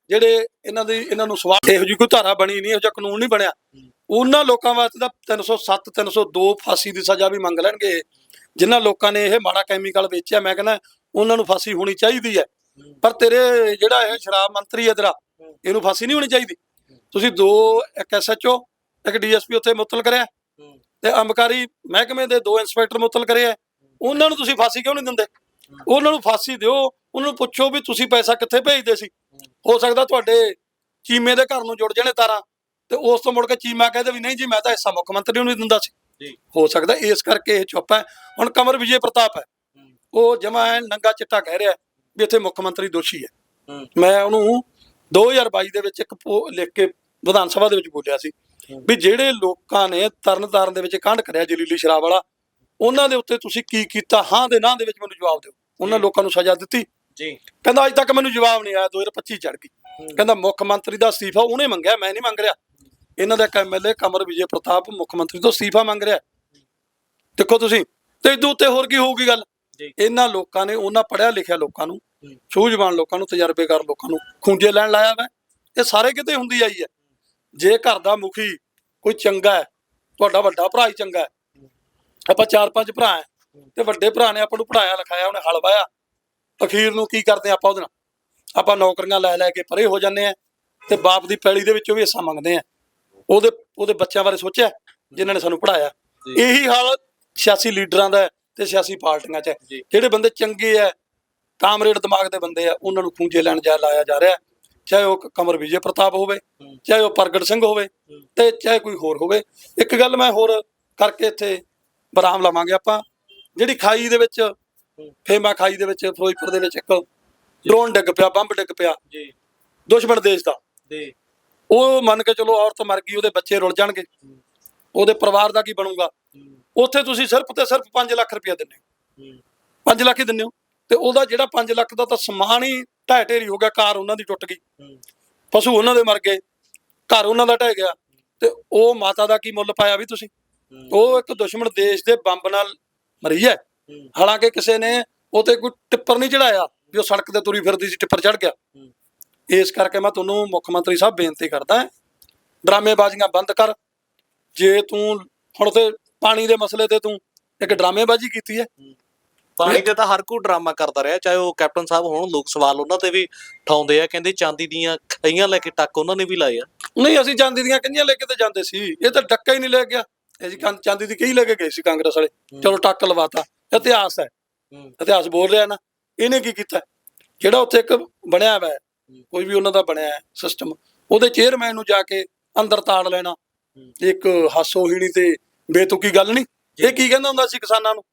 ਜਿਹੜੇ ਇਹਨਾਂ ਦੀ ਇਹਨਾਂ ਨੂੰ ਸਵਾਲ ਇਹੋ ਜਿਹੀ ਕੋਈ ਧਾਰਾ ਬਣੀ ਨਹੀਂ ਇਹੋ ਜਿਹਾ ਕਾਨੂੰਨ ਨਹੀਂ ਬਣਿਆ। ਉਹਨਾਂ ਲੋਕਾਂ ਵਾਸਤੇ ਤਾਂ 307 302 ਫਾਸੀ ਦੀ ਸਜ਼ਾ ਵੀ ਮੰਗ ਲੈਣਗੇ। ਜਿਨ੍ਹਾਂ ਲੋਕਾਂ ਨੇ ਇਹ ਮਾੜਾ ਕੈਮੀਕਲ ਵੇਚਿਆ, ਮੈਂ ਕਹਿੰਦਾ ਉਹਨਾਂ ਨੂੰ ਫਾਂਸੀ ਹੋਣੀ ਚਾਹੀਦੀ ਹੈ। ਪਰ ਤੇਰੇ ਜਿਹੜਾ ਇਹ ਸ਼ਰਾਬ ਮੰਤਰੀ ਹੈ ਤੇਰਾ, ਇਹਨੂੰ ਫਾਂਸੀ ਨਹੀਂ ਹੋਣੀ ਚਾਹੀਦੀ। ਤੁਸੀਂ ਦੋ, ਇੱਕ ਐਸਐਚਓ ਇੱਕ ਡੀਐਸਪੀ ਉੱਥੇ ਮੁਅੱਤਲ ਕਰਿਆ। ਤੇ ਅੰਬਕਾਰੀ ਮਹਿਕਮੇ ਦੇ ਦੋ ਇੰਸਪੈਕਟਰ ਮੁਅੱਤਲ ਕਰਿਆ ਉਹਨਾਂ ਨੂੰ ਤੁਸੀਂ ਫਾਂਸੀ ਕਿਉਂ ਨਹੀਂ ਦਿੰਦੇ? ਉਹਨਾਂ ਨੂੰ ਫਾਂਸੀ ਦਿਓ। ਉਹਨਾਂ ਨੂੰ ਪੁੱਛੋ ਵੀ ਤੁਸੀਂ ਪੈਸਾ ਕਿੱਥੇ ਭੇਜਦੇ ਸੀ? ਹੋ ਸਕਦਾ ਤੁਹਾਡੇ ਚੀਮੇ ਦੇ ਘਰ ਨੂੰ ਜੁੜ ਜਾਣੇ ਤਾਰਾਂ। ਤੇ ਉਸ ਤੋਂ ਮੁੜ ਕੇ ਚੀਮਾ ਕਹਿੰਦੇ ਵੀ ਨਹੀਂ ਜੀ ਮੈਂ ਤਾਂ ਹਿੱਸਾ ਮੁੱਖ ਮੰਤਰੀ ਨੂੰ ਨਹੀਂ ਦਿੰਦਾ ਸੀ। ਜੀ। ਹੋ ਸਕਦਾ ਇਸ ਕਰਕੇ ਇਹ ਚੁੱਪ ਹੈ। ਹੁਣ ਕਮਰ ਵਿਜੇ ਪ੍ਰਤਾਪ ਹੈ। ਉਹ ਜਮਾ ਨੰਗਾ ਚਿੱਟਾ ਕਹਿ ਰਿਹਾ ਵੀ ਇੱਥੇ ਮੁੱਖ ਮੰਤਰੀ ਦੋਸ਼ੀ ਹੈ। ਹੂੰ। ਮੈਂ ਉਹਨੂੰ 2022 ਦੇ ਵਿੱਚ ਇੱਕ ਲਿਖ ਕੇ ਵਿਧਾਨ ਸਭਾ ਦੇ ਵਿੱਚ ਬੋਲਿਆ ਸੀ ਵੀ ਜਿਹੜੇ ਲੋਕਾਂ ਨੇ ਤਰਨਤਾਰਨ ਦੇ ਵਿੱਚ ਕਾਂਡ ਕਰਿਆ ਜਲੀਲੀ ਸ਼ਰਾਬ ਵਾਲਾ ਉਹਨਾਂ ਦੇ ਉੱਤੇ ਤੁਸੀਂ ਕੀ ਕੀਤਾ? ਹਾਂ ਦੇ ਨਾਂ ਦੇ ਵਿੱਚ ਮੈਨੂੰ ਜਵਾਬ ਦਿਓ। ਉਹਨਾਂ ਲੋਕਾਂ ਨੂੰ ਸਜ਼ਾ ਦਿੱਤੀ। ਜੀ। ਕਹਿੰਦਾ ਅੱਜ ਤੱਕ ਮੈਨੂੰ ਜਵਾਬ ਨਹੀਂ ਆਇਆ। 2025 ਚੜ ਗਈ। ਕਹਿੰਦਾ ਮੁੱਖ ਮੰਤਰੀ ਦਾ ਅਸਤੀਫਾ ਉਹਨੇ ਮੰਗਿਆ ਮੈਂ ਨਹੀਂ ਮੰਗ ਰਿਹਾ। ਇਹਨਾਂ ਦਾ ਐਮਐਲਏ ਕਮਰ ਵਿਜੇ ਪ੍ਰਤਾਪ ਮੁੱਖ ਮੰਤਰੀ ਤੋਂ ਅਸਤੀਫਾ ਮੰਗ ਰਿਹਾ ਦੇਖੋ ਤੁਸੀਂ ਤੇ ਇਦੋਂ ਉੱਤੇ ਹੋਰ ਕੀ ਹੋਊਗੀ ਗੱਲ। ਇਹਨਾਂ ਲੋਕਾਂ ਨੇ ਉਹਨਾਂ ਪੜਿਆ ਲਿਖਿਆ ਲੋਕਾਂ ਨੂੰ ਸੂਝਵਾਨ ਲੋਕਾਂ ਨੂੰ ਤਜਰਬੇਕਾਰ ਲੋਕਾਂ ਨੂੰ ਖੂੰਜੇ ਲੈਣ ਲਾਇਆ ਵਾ। ਇਹ ਸਾਰੇ ਕਿਤੇ ਹੁੰਦੀ ਆਈ ਹੈ। ਜੇ ਘਰ ਦਾ ਮੁਖੀ ਕੋਈ ਚੰਗਾ ਹੈ ਤੁਹਾਡਾ ਵੱਡਾ ਭਰਾ ਹੀ ਚੰਗਾ ਹੈ। ਆਪਾਂ ਚਾਰ ਪੰਜ ਭਰਾ ਹੈ ਤੇ ਵੱਡੇ ਭਰਾ ਨੇ ਆਪਾਂ ਨੂੰ ਪੜਾਇਆ ਲਿਖਾਇਆ ਉਹਨੇ ਹਲ ਵਾਇਆ। ਅਖੀਰ ਨੂੰ ਕੀ ਕਰਦੇ ਆਪਾਂ ਉਹਦੇ ਨਾਲ? ਆਪਾਂ ਨੌਕਰੀਆਂ ਲੈ ਲੈ ਕੇ ਪਰੇ ਹੋ ਜਾਂਦੇ ਆ ਤੇ ਬਾਪ ਦੀ ਪੈਲੀ ਦੇ ਵਿੱਚੋਂ ਵੀ ਹਿੱਸਾ ਮੰਗਦੇ ਆ ਉਹਦੇ ਉਹਦੇ ਬੱਚਿਆਂ ਬਾਰੇ ਸੋਚਿਆ ਜਿਨ੍ਹਾਂ ਨੇ ਸਾਨੂੰ ਪੜਾਇਆ। ਇਹੀ ਹਾਲ ਸਿਆਸੀ ਲੀਡਰਾਂ ਦਾ ਤੇ ਸਿਆਸੀ ਪਾਰਟੀਆਂ 'ਚ। ਜਿਹੜੇ ਬੰਦੇ ਚੰਗੇ ਆ ਕਾਮਰੇਡ ਦਿਮਾਗ ਦੇ ਬੰਦੇ ਆ ਉਹਨਾਂ ਨੂੰ ਖੂੰਜੇ ਲੈਣ ਜਾ ਲਾਇਆ ਜਾ ਰਿਹਾ। ਚਾਹੇ ਉਹ ਕਮਰ ਵਿਜੇ ਪ੍ਰਤਾਪ ਹੋਵੇ ਚਾਹੇ ਉਹ ਪ੍ਰਗਟ ਸਿੰਘ ਹੋਵੇ ਤੇ ਚਾਹੇ ਕੋਈ ਹੋਰ ਹੋਵੇ। ਇੱਕ ਗੱਲ ਮੈਂ ਹੋਰ ਕਰਕੇ ਇੱਥੇ ਬਰਾਮ ਲਾਵਾਂਗੇ ਆਪਾਂ। ਜਿਹੜੀ ਖਾਈ ਦੇ ਵਿੱਚ ਫੇਮਾ ਖਾਈ ਦੇ ਵਿੱਚ ਫਿਰੋਜ਼ਪੁਰ ਦੇ ਵਿੱਚ ਇੱਕ ਡਰੋਨ ਡਿੱਗ ਪਿਆ ਬੰਬ ਡਿੱਗ ਪਿਆ। ਜੀ। ਦੁਸ਼ਮਣ ਦੇਸ਼ ਦਾ। ਜੀ। ਉਹ ਮੰਨ ਕੇ ਚਲੋ ਔਰਤ ਮਰ ਗਈ, ਉਹਦੇ ਬੱਚੇ ਰੁਲ ਜਾਣਗੇ। ਉਹਦੇ ਪਰਿਵਾਰ ਦਾ ਕੀ ਬਣੂਗਾ? ਉੱਥੇ ਤੁਸੀਂ ਸਿਰਫ ਤੇ ਸਿਰਫ 5 ਲੱਖ ਰੁਪਇਆ ਦਿੰਦੇ 5 ਲੱਖ ਹੀ ਦਿੰਦੇ ਹੋ। ਤੇ ਉਹਦਾ ਜਿਹੜਾ 5 ਲੱਖ ਦਾ ਤਾਂ ਸਮਾਨ ਹੀ ਢਹਿ ਢੇਰੀ ਹੋ ਗਿਆ, ਕਾਰ ਉਹਨਾਂ ਦੀ ਟੁੱਟ ਗਈ। ਪਸ਼ੂ ਉਹਨਾਂ ਦੇ ਮਰ ਗਏ, ਘਰ ਉਹਨਾਂ ਦਾ ਢਹਿ ਗਿਆ। ਤੇ ਉਹ ਮਾਤਾ ਦਾ ਕੀ ਮੁੱਲ ਪਾਇਆ ਵੀ ਤੁਸੀਂ? ਉਹ ਇੱਕ ਦੁਸ਼ਮਣ ਦੇਸ਼ ਦੇ ਬੰਬ ਨਾਲ ਮਰੀ ਹੈ। ਹਾਲਾਂਕਿ ਕਿਸੇ ਨੇ ਉਹ ਤੇ ਕੋਈ ਟਿੱਪਰ ਨਹੀਂ ਚੜਾਇਆ, ਵੀ ਉਹ ਸੜਕ ਤੇ ਤੁਰੀ ਫਿਰਦੀ ਸੀ, ਟਿੱਪਰ ਚੜ ਗਿਆ। ਇਸ ਕਰਕੇ ਮੈਂ ਤੁਹਾਨੂੰ ਮੁੱਖ ਮੰਤਰੀ ਸਾਹਿਬ ਬੇਨਤੀ ਕਰਦਾ ਡਰਾਮੇਬਾਜ਼ੀਆਂ ਬੰਦ ਕਰ। ਜੇ ਤੂੰ ਹੁਣ ਤੇ ਪਾਣੀ ਦੇ ਮਸਲੇ ਤੇ ਤੂੰ ਇੱਕ ਡਰਾਮੇਬਾਜ਼ੀ ਕੀਤੀ ਹੈ। ਪਾਣੀ ਤੇ ਤਾਂ ਹਰ ਕੋਈ ਡਰਾਮਾ ਕਰਦਾ ਰਿਹਾ ਚਾਹੇ ਉਹ ਕੈਪਟਨ ਸਾਹਿਬ ਹੋਣ ਲੋਕ ਸਵਾਲ ਉਹਨਾਂ ਤੇ ਵੀ ਠਾਉਂਦੇ ਆ ਕਹਿੰਦੇ ਚਾਂਦੀ ਦੀਆਂ ਖਈਆਂ ਲੈ ਕੇ ਟੱਕ ਉਹਨਾਂ ਨੇ ਵੀ ਲਾਏ ਆ। ਨਹੀਂ ਅਸੀਂ ਚਾਂਦੀ ਦੀਆਂ ਕੰਨੀਆਂ ਲੈ ਕੇ ਤੇ ਜਾਂਦੇ ਸੀ ਇਹ ਤਾਂ ਡੱਕਾ ਹੀ ਨਹੀਂ ਲੈ ਗਿਆ। ਅਸੀਂ ਚਾਂਦੀ ਦੀ ਕਈ ਲੈ ਕੇ ਗਏ ਸੀ ਕਾਂਗਰਸ ਵਾਲੇ ਚਲੋ ਟੱਕ ਲਵਾਤਾ ਇਤਿਹਾਸ ਹੈ। ਇਤਿਹਾਸ ਬੋਲ ਰਿਹਾ ਨਾ ਇਹਨੇ ਕੀ ਕੀਤਾ? ਜਿਹੜਾ ਉੱਥੇ ਇੱਕ ਬਣਿਆ ਹੋਇਆ ਕੋਈ ਵੀ ਉਹਨਾਂ ਦਾ ਬਣਿਆ ਹੈ ਸਿਸਟਮ ਉਹਦੇ ਚੇਅਰਮੈਨ ਨੂੰ ਜਾ ਕੇ ਅੰਦਰ ਤਾੜ ਲੈਣਾ। ਇੱਕ ਹਾਸੋਹੀਣੀ ਤੇ ਬੇਤੁਕੀ ਗੱਲ ਨਹੀਂ। ਇਹ ਕੀ ਕਹਿੰਦਾ ਹੁੰਦਾ ਸੀ ਕਿਸਾਨਾਂ ਨੂੰ?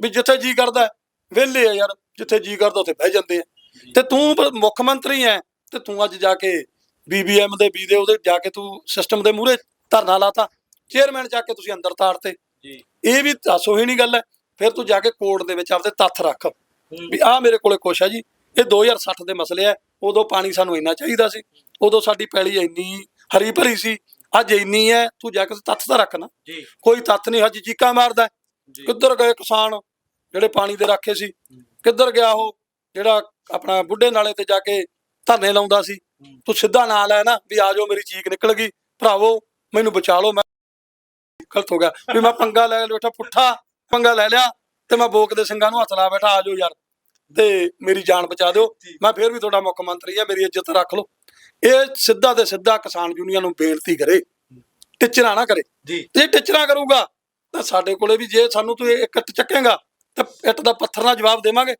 ਵੀ ਜਿੱਥੇ ਜੀ ਕਰਦਾ ਵਿਹਲੇ ਆ ਯਾਰ ਜਿੱਥੇ ਜੀ ਕਰਦਾ ਉੱਥੇ ਬਹਿ ਜਾਂਦੇ ਆ। ਤੇ ਤੂੰ ਮੁੱਖ ਮੰਤਰੀ ਐ ਤੇ ਤੂੰ ਅੱਜ ਜਾ ਕੇ ਬੀਬੀਐਮ ਦੇ ਬੀ ਦੇ ਉਹਦੇ ਜਾ ਕੇ ਤੂੰ ਸਿਸਟਮ ਦੇ ਮੂਹਰੇ ਧਰਨਾ ਲਾਤਾ। ਚੇਅਰਮੈਨ ਜਾ ਕੇ ਤੁਸੀਂ ਅੰਦਰ ਤਾੜਤੇ ਜੀ। ਇਹ ਵੀ ਹਾਸੋਹੀਣੀ ਗੱਲ ਹੈ। ਫਿਰ ਤੂੰ ਜਾ ਕੇ ਕੋਰਟ ਦੇ ਵਿੱਚ ਆਪਦੇ ਤੱਥ ਰੱਖ। ਵੀ ਆਹ ਮੇਰੇ ਕੋਲੇ ਕੁਛ ਹੈ ਜੀ। ਇਹ 2060 ਦੇ ਮਸਲੇ ਆ ਉਦੋਂ ਪਾਣੀ ਸਾਨੂੰ ਇੰਨਾ ਚਾਹੀਦਾ ਸੀ। ਉਦੋਂ ਸਾਡੀ ਪੈਲੀ ਇੰਨੀ ਹਰੀ ਭਰੀ ਸੀ। ਅੱਜ ਇੰਨੀ ਹੈ ਤੂੰ ਜਾ ਕੇ ਤੱਥ ਤਾਂ ਰੱਖ ਨਾ। ਜੀ। ਕੋਈ ਤੱਥ ਨਹੀਂ ਅੱਜ ਚੀਕਾ ਮਾਰਦਾ ਕਿੱਧਰ ਗਏ ਕਿਸਾਨ ਜਿਹੜੇ ਪਾਣੀ ਦੇ ਰਾਖੇ ਸੀ? ਕਿੱਧਰ ਗਿਆ ਉਹ ਜਿਹੜਾ ਆਪਣਾ ਬੁੱਢੇ ਨਾਲੇ ਤੇ ਜਾ ਕੇ ਧਰਨੇ ਲਾਉਂਦਾ ਸੀ? ਤੂੰ ਸਿੱਧਾ ਨਾਂ ਲੈ ਨਾ ਵੀ ਆ ਜਾਓ ਮੇਰੀ ਚੀਕ ਨਿਕਲ ਗਈ। ਭਰਾਵੋ ਮੈਨੂੰ ਬਚਾ ਲਓ ਮੈਂ ਗਲਤ ਹੋ ਗਿਆ। ਵੀ ਮੈਂ ਪੰਗਾ ਲੈ ਬੈਠਾ ਪੁੱਠਾ ਪੰਗਾ ਲੈ ਲਿਆ ਤੇ ਮੈਂ ਬੋਕ ਦੇ ਸਿੰਘਾਂ ਨੂੰ ਹੱਥ ਲਾ ਬੈਠਾ ਆ ਜਾਓ ਯਾਰ। ਤੇ ਮੇਰੀ ਜਾਨ ਬਚਾ ਦਿਓ। ਮੈਂ ਫੇਰ ਵੀ ਤੁਹਾਡਾ ਮੁੱਖ ਮੰਤਰੀ ਆ ਮੇਰੀ ਇੱਜ਼ਤ ਰੱਖ ਲਓ। ਇਹ ਸਿੱਧਾ ਤੇ ਸਿੱਧਾ ਕਿਸਾਨ ਯੂਨੀਅਨ ਨੂੰ ਬੇਨਤੀ ਕਰੇ ਟਿਚਰਾ ਨਾ ਕਰੇ। ਜੀ। ਟਿਚਰਾ ਕਰੂਗਾ ਤਾਂ ਸਾਡੇ ਕੋਲੇ ਵੀ ਜੇ ਸਾਨੂੰ ਤੂੰ ਇੱਕ ਇੱਟ ਚੱਕੇਗਾ ਤਾਂ ਇੱਟ ਦਾ ਪੱਥਰ ਨਾਲ ਜਵਾਬ ਦੇਵਾਂਗੇ।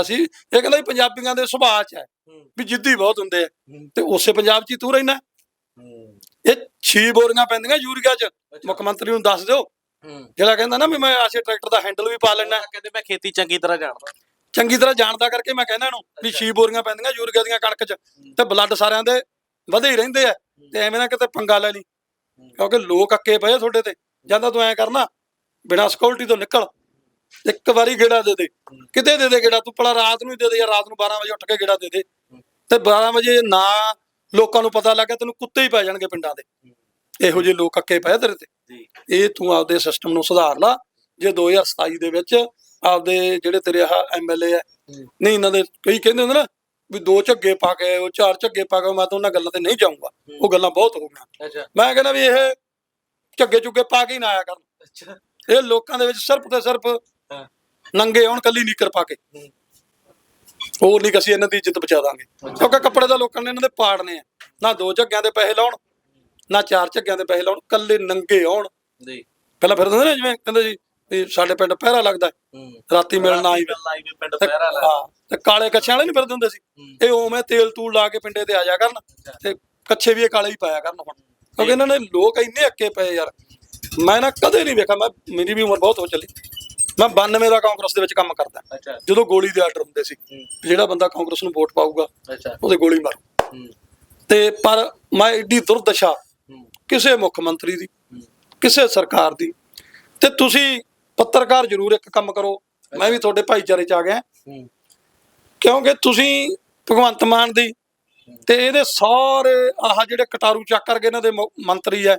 ਅਸੀਂ ਇਹ ਕਹਿੰਦਾ ਪੰਜਾਬੀਆਂ ਦੇ ਸੁਭਾਅ 'ਚ ਹੈ ਵੀ ਜਿੱਦੀ ਬਹੁਤ ਹੁੰਦੇ ਆ। ਤੇ ਉਸੇ ਪੰਜਾਬ 'ਚ ਹੀ ਤੂੰ ਰਹਿਣਾ ਇਹ ਛੀ ਬੋਰੀਆਂ ਪੈਂਦੀਆਂ ਯੂਰੀਆ 'ਚ। ਮੁੱਖ ਮੰਤਰੀ ਨੂੰ ਦੱਸ ਦਿਓ। ਜਿਹੜਾ ਕਹਿੰਦਾ ਨਾ ਵੀ ਮੈਂ ਆਸੇ ਟਰੈਕਟਰ ਦਾ ਹੈਂਡਲ ਵੀ ਪਾ ਲੈਣਾ ਕਹਿੰਦੇ ਮੈਂ ਖੇਤੀ ਚੰਗੀ ਤਰ੍ਹਾਂ ਜਾਣਦਾ। ਚੰਗੀ ਤਰ੍ਹਾਂ ਜਾਣਦਾ ਕਰਕੇ ਮੈਂ ਕਹਿੰਦਾ ਇਹਨੂੰ ਵੀ ਛੀ ਬੋਰੀਆਂ ਪੈਂਦੀਆਂ ਯੂਰੀਆ ਦੀਆਂ ਕਣਕ 'ਚ ਤੇ ਬਲੱਡ ਸਾਰਿਆਂ ਦੇ ਵਧੇ ਹੀ ਰਹਿੰਦੇ ਆ ਤੇ ਐਵੇਂ ਨਾ ਕਿਤੇ ਪੰਗਾ ਲੈ ਲਈ। ਕਿਉਂਕਿ ਲੋਕ ਅੱਕੇ ਪਏ ਆ ਤੁਹਾਡੇ ਤੇ। ਜਾਂਦਾ ਤੂੰ ਐ ਕਰਨਾ ਬਿਨਾਂ ਸਿਕਿਉਰਿਟੀ ਤੋਂ ਨਿਕਲ ਇੱਕ ਵਾਰੀ ਗੇੜਾ ਦੇ ਦੇ। ਕਿਤੇ ਦੇ ਦੇ ਗੇੜਾ ਤੂੰ ਪਲਾ ਰਾਤ ਨੂੰ ਹੀ ਦੇ ਦੇ ਜਾਂ ਰਾਤ ਨੂੰ 12 ਵਜੇ ਉੱਠ ਕੇ ਗੇੜਾ ਦੇ ਦੇ। ਤੇ 12 ਵਜੇ ਨਾ ਲੋਕਾਂ ਨੂੰ ਪਤਾ ਲੱਗਾ ਤੈਨੂੰ ਕੁੱਤੇ ਹੀ ਪੈ ਜਾਣਗੇ ਪਿੰਡਾਂ ਦੇ। ਇਹੋ ਜਿਹੇ ਲੋਕ ਅੱਕੇ ਪਏ ਤੇਰੇ ਤੇ। ਇਹ ਤੂੰ ਆਪਦੇ ਸਿਸਟਮ ਨੂੰ ਸੁਧਾਰ ਲਾ। ਜੇ 2027 ਦੇ ਵਿੱਚ ਆਪਦੇ ਜਿਹੜੇ ਤੇਰੇ ਆ ਐਮਐਲਏ ਆ। ਨਹੀਂ ਇਹਨਾਂ ਦੇ ਕਈ ਕਹਿੰਦੇ ਹੁੰਦੇ ਨਾ ਵੀ ਦੋ ਝੱਗੇ ਪਾ ਕੇ ਉਹ ਚਾਰ ਝੱਗੇ ਪਾ ਕੇ ਮੈਂ ਤਾਂ ਉਹਨਾਂ ਗੱਲਾਂ ਤੇ ਨਹੀਂ ਜਾਊਂਗਾ। ਉਹ ਗੱਲਾਂ ਬਹੁਤ ਹੋ ਗਈਆਂ। ਮੈਂ ਕਹਿੰਦਾ ਵੀ ਇਹ ਝੱਗੇ ਚੁੱਗੇ ਪਾ ਕੇ ਹੀ ਨਾ ਆਇਆ ਕਰਨ। ਇਹ ਲੋਕਾਂ ਦੇ ਵਿੱਚ ਸਿਰਫ ਤੇ ਸਿਰਫ ਨੰਗੇ ਆਉਣ ਕੱਲੀ ਨੀਕਰ ਪਾ ਕੇ। ਹੋਰ ਨਹੀਂ ਅਸੀਂ ਇਹਨਾਂ ਦੀ ਇੱਜ਼ਤ ਬਚਾ ਦਾਂਗੇ। ਕਿਉਂਕਿ ਕੱਪੜੇ ਦਾ ਲੋਕਾਂ ਨੇ ਇਹਨਾਂ ਦੇ ਪਾੜਨੇ ਆ। ਨਾ ਦੋ ਝੱਗਿਆਂ ਦੇ ਪੈਸੇ ਲਾਉਣ ਨਾ ਚਾਰ ਝੱਗਿਆਂ ਦੇ ਪੈਸੇ ਲਾਉਣ ਕੱਲੇ ਨੰਗੇ ਆਉਣ ਜੀ ਪਹਿਲਾਂ ਫਿਰਦੇ ਨਾ ਜਿਵੇਂ ਕਹਿੰਦੇ ਜੀ ਵੀ ਸਾਡੇ ਪਿੰਡ ਪਹਿਰਾ ਲੱਗਦਾ ਰਾਤੀ ਮਿਲਣਾ ਆਈ ਪਿੰਡ ਤੇ ਪਹਿਰਾ ਕਾਲੇ ਕੱਛਿਆਂ ਵਾਲੇ ਨਹੀਂ ਫਿਰਦੇ ਹੁੰਦੇ ਸੀ। ਇਹ ਉਵੇਂ ਤੇਲ ਤੂਲ ਲਾ ਕੇ ਪਿੰਡੇ ਤੇ ਆ ਜਾ ਕਰਨ ਤੇ ਕੱਛੇ ਵੀ ਇਹ ਕਾਲੇ ਹੀ ਪਾਇਆ ਕਰਨ ਹੁਣ। ਕਿਉਂਕਿ ਇਹਨਾਂ ਨੇ ਲੋਕ ਇੰਨੇ ਅੱਕੇ ਪਏ ਯਾਰ। ਮੈਂ ਨਾ ਕਦੇ ਨਹੀਂ ਵੇਖਿਆ ਮੈਂ ਮੇਰੀ ਵੀ ਉਮਰ ਬਹੁਤ ਹੋ ਚੱਲੀ। ਮੈਂ 92 ਦਾ ਕਾਂਗਰਸ ਦੇ ਵਿੱਚ ਕੰਮ ਕਰਦਾ। ਜਦੋਂ ਗੋਲੀ ਦੇ ਆਰਡਰ ਹੁੰਦੇ ਸੀ ਜਿਹੜਾ ਬੰਦਾ ਕਾਂਗਰਸ ਨੂੰ ਵੋਟ ਪਾਊਗਾ ਉਹਦੇ ਗੋਲੀ ਮਾਰੋ। ਤੇ ਪਰ ਮੈਂ ਏਡੀ ਦੁਰਦਸ਼ਾ ਕਿਸੇ ਮੁੱਖ ਮੰਤਰੀ ਦੀ ਕਿਸੇ ਸਰਕਾਰ ਦੀ ਤੇ ਤੁਸੀਂ ਪੱਤਰਕਾਰ ਜ਼ਰੂਰ ਇੱਕ ਕੰਮ ਕਰੋ। ਮੈਂ ਵੀ ਤੁਹਾਡੇ ਭਾਈਚਾਰੇ ਚ ਆ ਗਿਆ। ਕਿਉਂਕਿ ਤੁਸੀਂ ਭਗਵੰਤ ਮਾਨ ਦੀ ਤੇ ਇਹਦੇ ਸਾਰੇ ਆਹ ਜਿਹੜੇ ਕਟਾਰੂ ਚੱਕ ਕਰਕੇ ਇਹਨਾਂ ਦੇ ਮੰਤਰੀ ਐ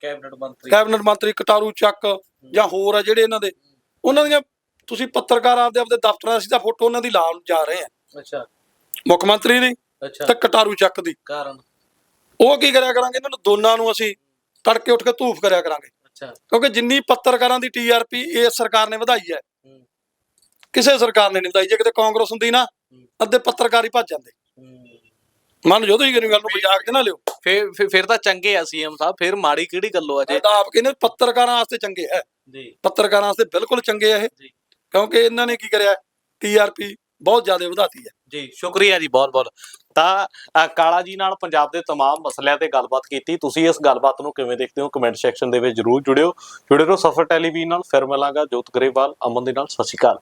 ਕੈਬਨਿਟ ਮੰਤਰੀ। ਕੈਬਨਿਟ ਮੰਤਰੀ ਕਟਾਰੂ ਚੱਕ ਜਾਂ ਹੋਰ ਆ ਜਿਹੜੇ ਇਹਨਾਂ ਦੇ ਉਹਨਾਂ ਦੀਆਂ ਤੁਸੀਂ ਪੱਤਰਕਾਰ ਆਪਦੇ ਆਪਦੇ ਦਫ਼ਤਰਾਂ ਅਸੀਂ ਤਾਂ ਫੋਟੋ ਉਹਨਾਂ ਦੀ ਲਾਉਣ ਜਾ ਰਹੇ ਆ। ਅੱਛਾ। ਮੁੱਖ ਮੰਤਰੀ ਦੀ ਅੱਛਾ। ਤੇ ਕਟਾਰੂ ਚੱਕ ਦੀ। ਕਾਰਨ? ਉਹ ਕੀ ਕਰਿਆ ਕਰਾਂਗੇ? ਇਹਨਾਂ ਨੂੰ ਦੋਨਾਂ ਨੂੰ ਅਸੀਂ ਤੜਕੇ ਉੱਠ ਕੇ ਧੂਫ ਕਰਿਆ ਕਰਾਂਗੇ। ਅੱਛਾ। ਕਿਉਂਕਿ ਜਿੰਨੀ ਪੱਤਰਕਾਰਾਂ ਦੀ ਟੀਆਰਪੀ ਇਸ ਸਰਕਾਰ ਨੇ ਵਧਾਈ ਹੈ। ਕਿਸੇ ਸਰਕਾਰ ਨੇ ਨਹੀਂ ਵਧਾਈ। ਜੇ ਕਿਤੇ ਕਾਂਗਰਸ ਹੁੰਦੀ ਨਾ ਅੱਧੇ ਪੱਤਰਕਾਰ ਹੀ ਭੱਜ ਜਾਂਦੇ। ਮਨ ਜਦੋਂ ਹੀ ਗੱਲ ਨੂੰ ਮਜ਼ਾਕ 'ਚ ਨਾ ਲਿਓ। ਫਿਰ ਫਿਰ- ਤਾਂ ਚੰਗੇ ਆ ਸੀਐਮ ਸਾਹਿਬ। ਫਿਰ ਮਾੜੀ ਕਿਹੜੀ ਗੱਲੋਂ ਆ ਇਹ ਤਾਂ ਆਪ ਕਹਿੰਦੇ ਪੱਤਰਕਾਰਾਂ ਵਾਸਤੇ ਚੰਗੇ ਹੈ ਜੀ। ਪੱਤਰਕਾਰਾਂ ਵਾਸਤੇ ਬਿਲਕੁਲ ਚੰਗੇ ਆ ਇਹ। ਜੀ। ਕਿਉਂਕਿ ਇਹਨਾਂ ਨੇ ਕੀ ਕਰਿਆ? ਟੀਆਰਪੀ ਬਹੁਤ ਜ਼ਿਆਦਾ ਵਧਾਤੀ ਹੈ। ਜੀ ਸ਼ੁਕਰੀਆ ਜੀ ਬਹੁਤ ਬਹੁਤ ਤਾਂ ਅ, ਕਾਲਾ ਜੀ ਨਾਲ ਪੰਜਾਬ ਦੇ तमाम ਮਸਲਿਆਂ ਤੇ ਗੱਲਬਾਤ ਕੀਤੀ ਤੁਸੀਂ ਇਸ ਗੱਲਬਾਤ ਨੂੰ ਕਿਵੇਂ ਦੇਖਦੇ ਹੋ ਕਮੈਂਟ ਸੈਕਸ਼ਨ ਦੇ ਵਿੱਚ ਜਰੂਰ ਜੁੜਿਓ ਜੁੜੇ ਰਹੋ ਸਫਰ ਟੈਲੀਵਿਜ਼ਨ ਨਾਲ ਫਿਰ ਮਿਲਾਂਗਾ ਜੋਤ ਗਰੇਵਾਲ ਅਮਨ ਦੇ ਨਾਲ ਸਤਿ ਸ਼੍ਰੀ ਅਕਾਲ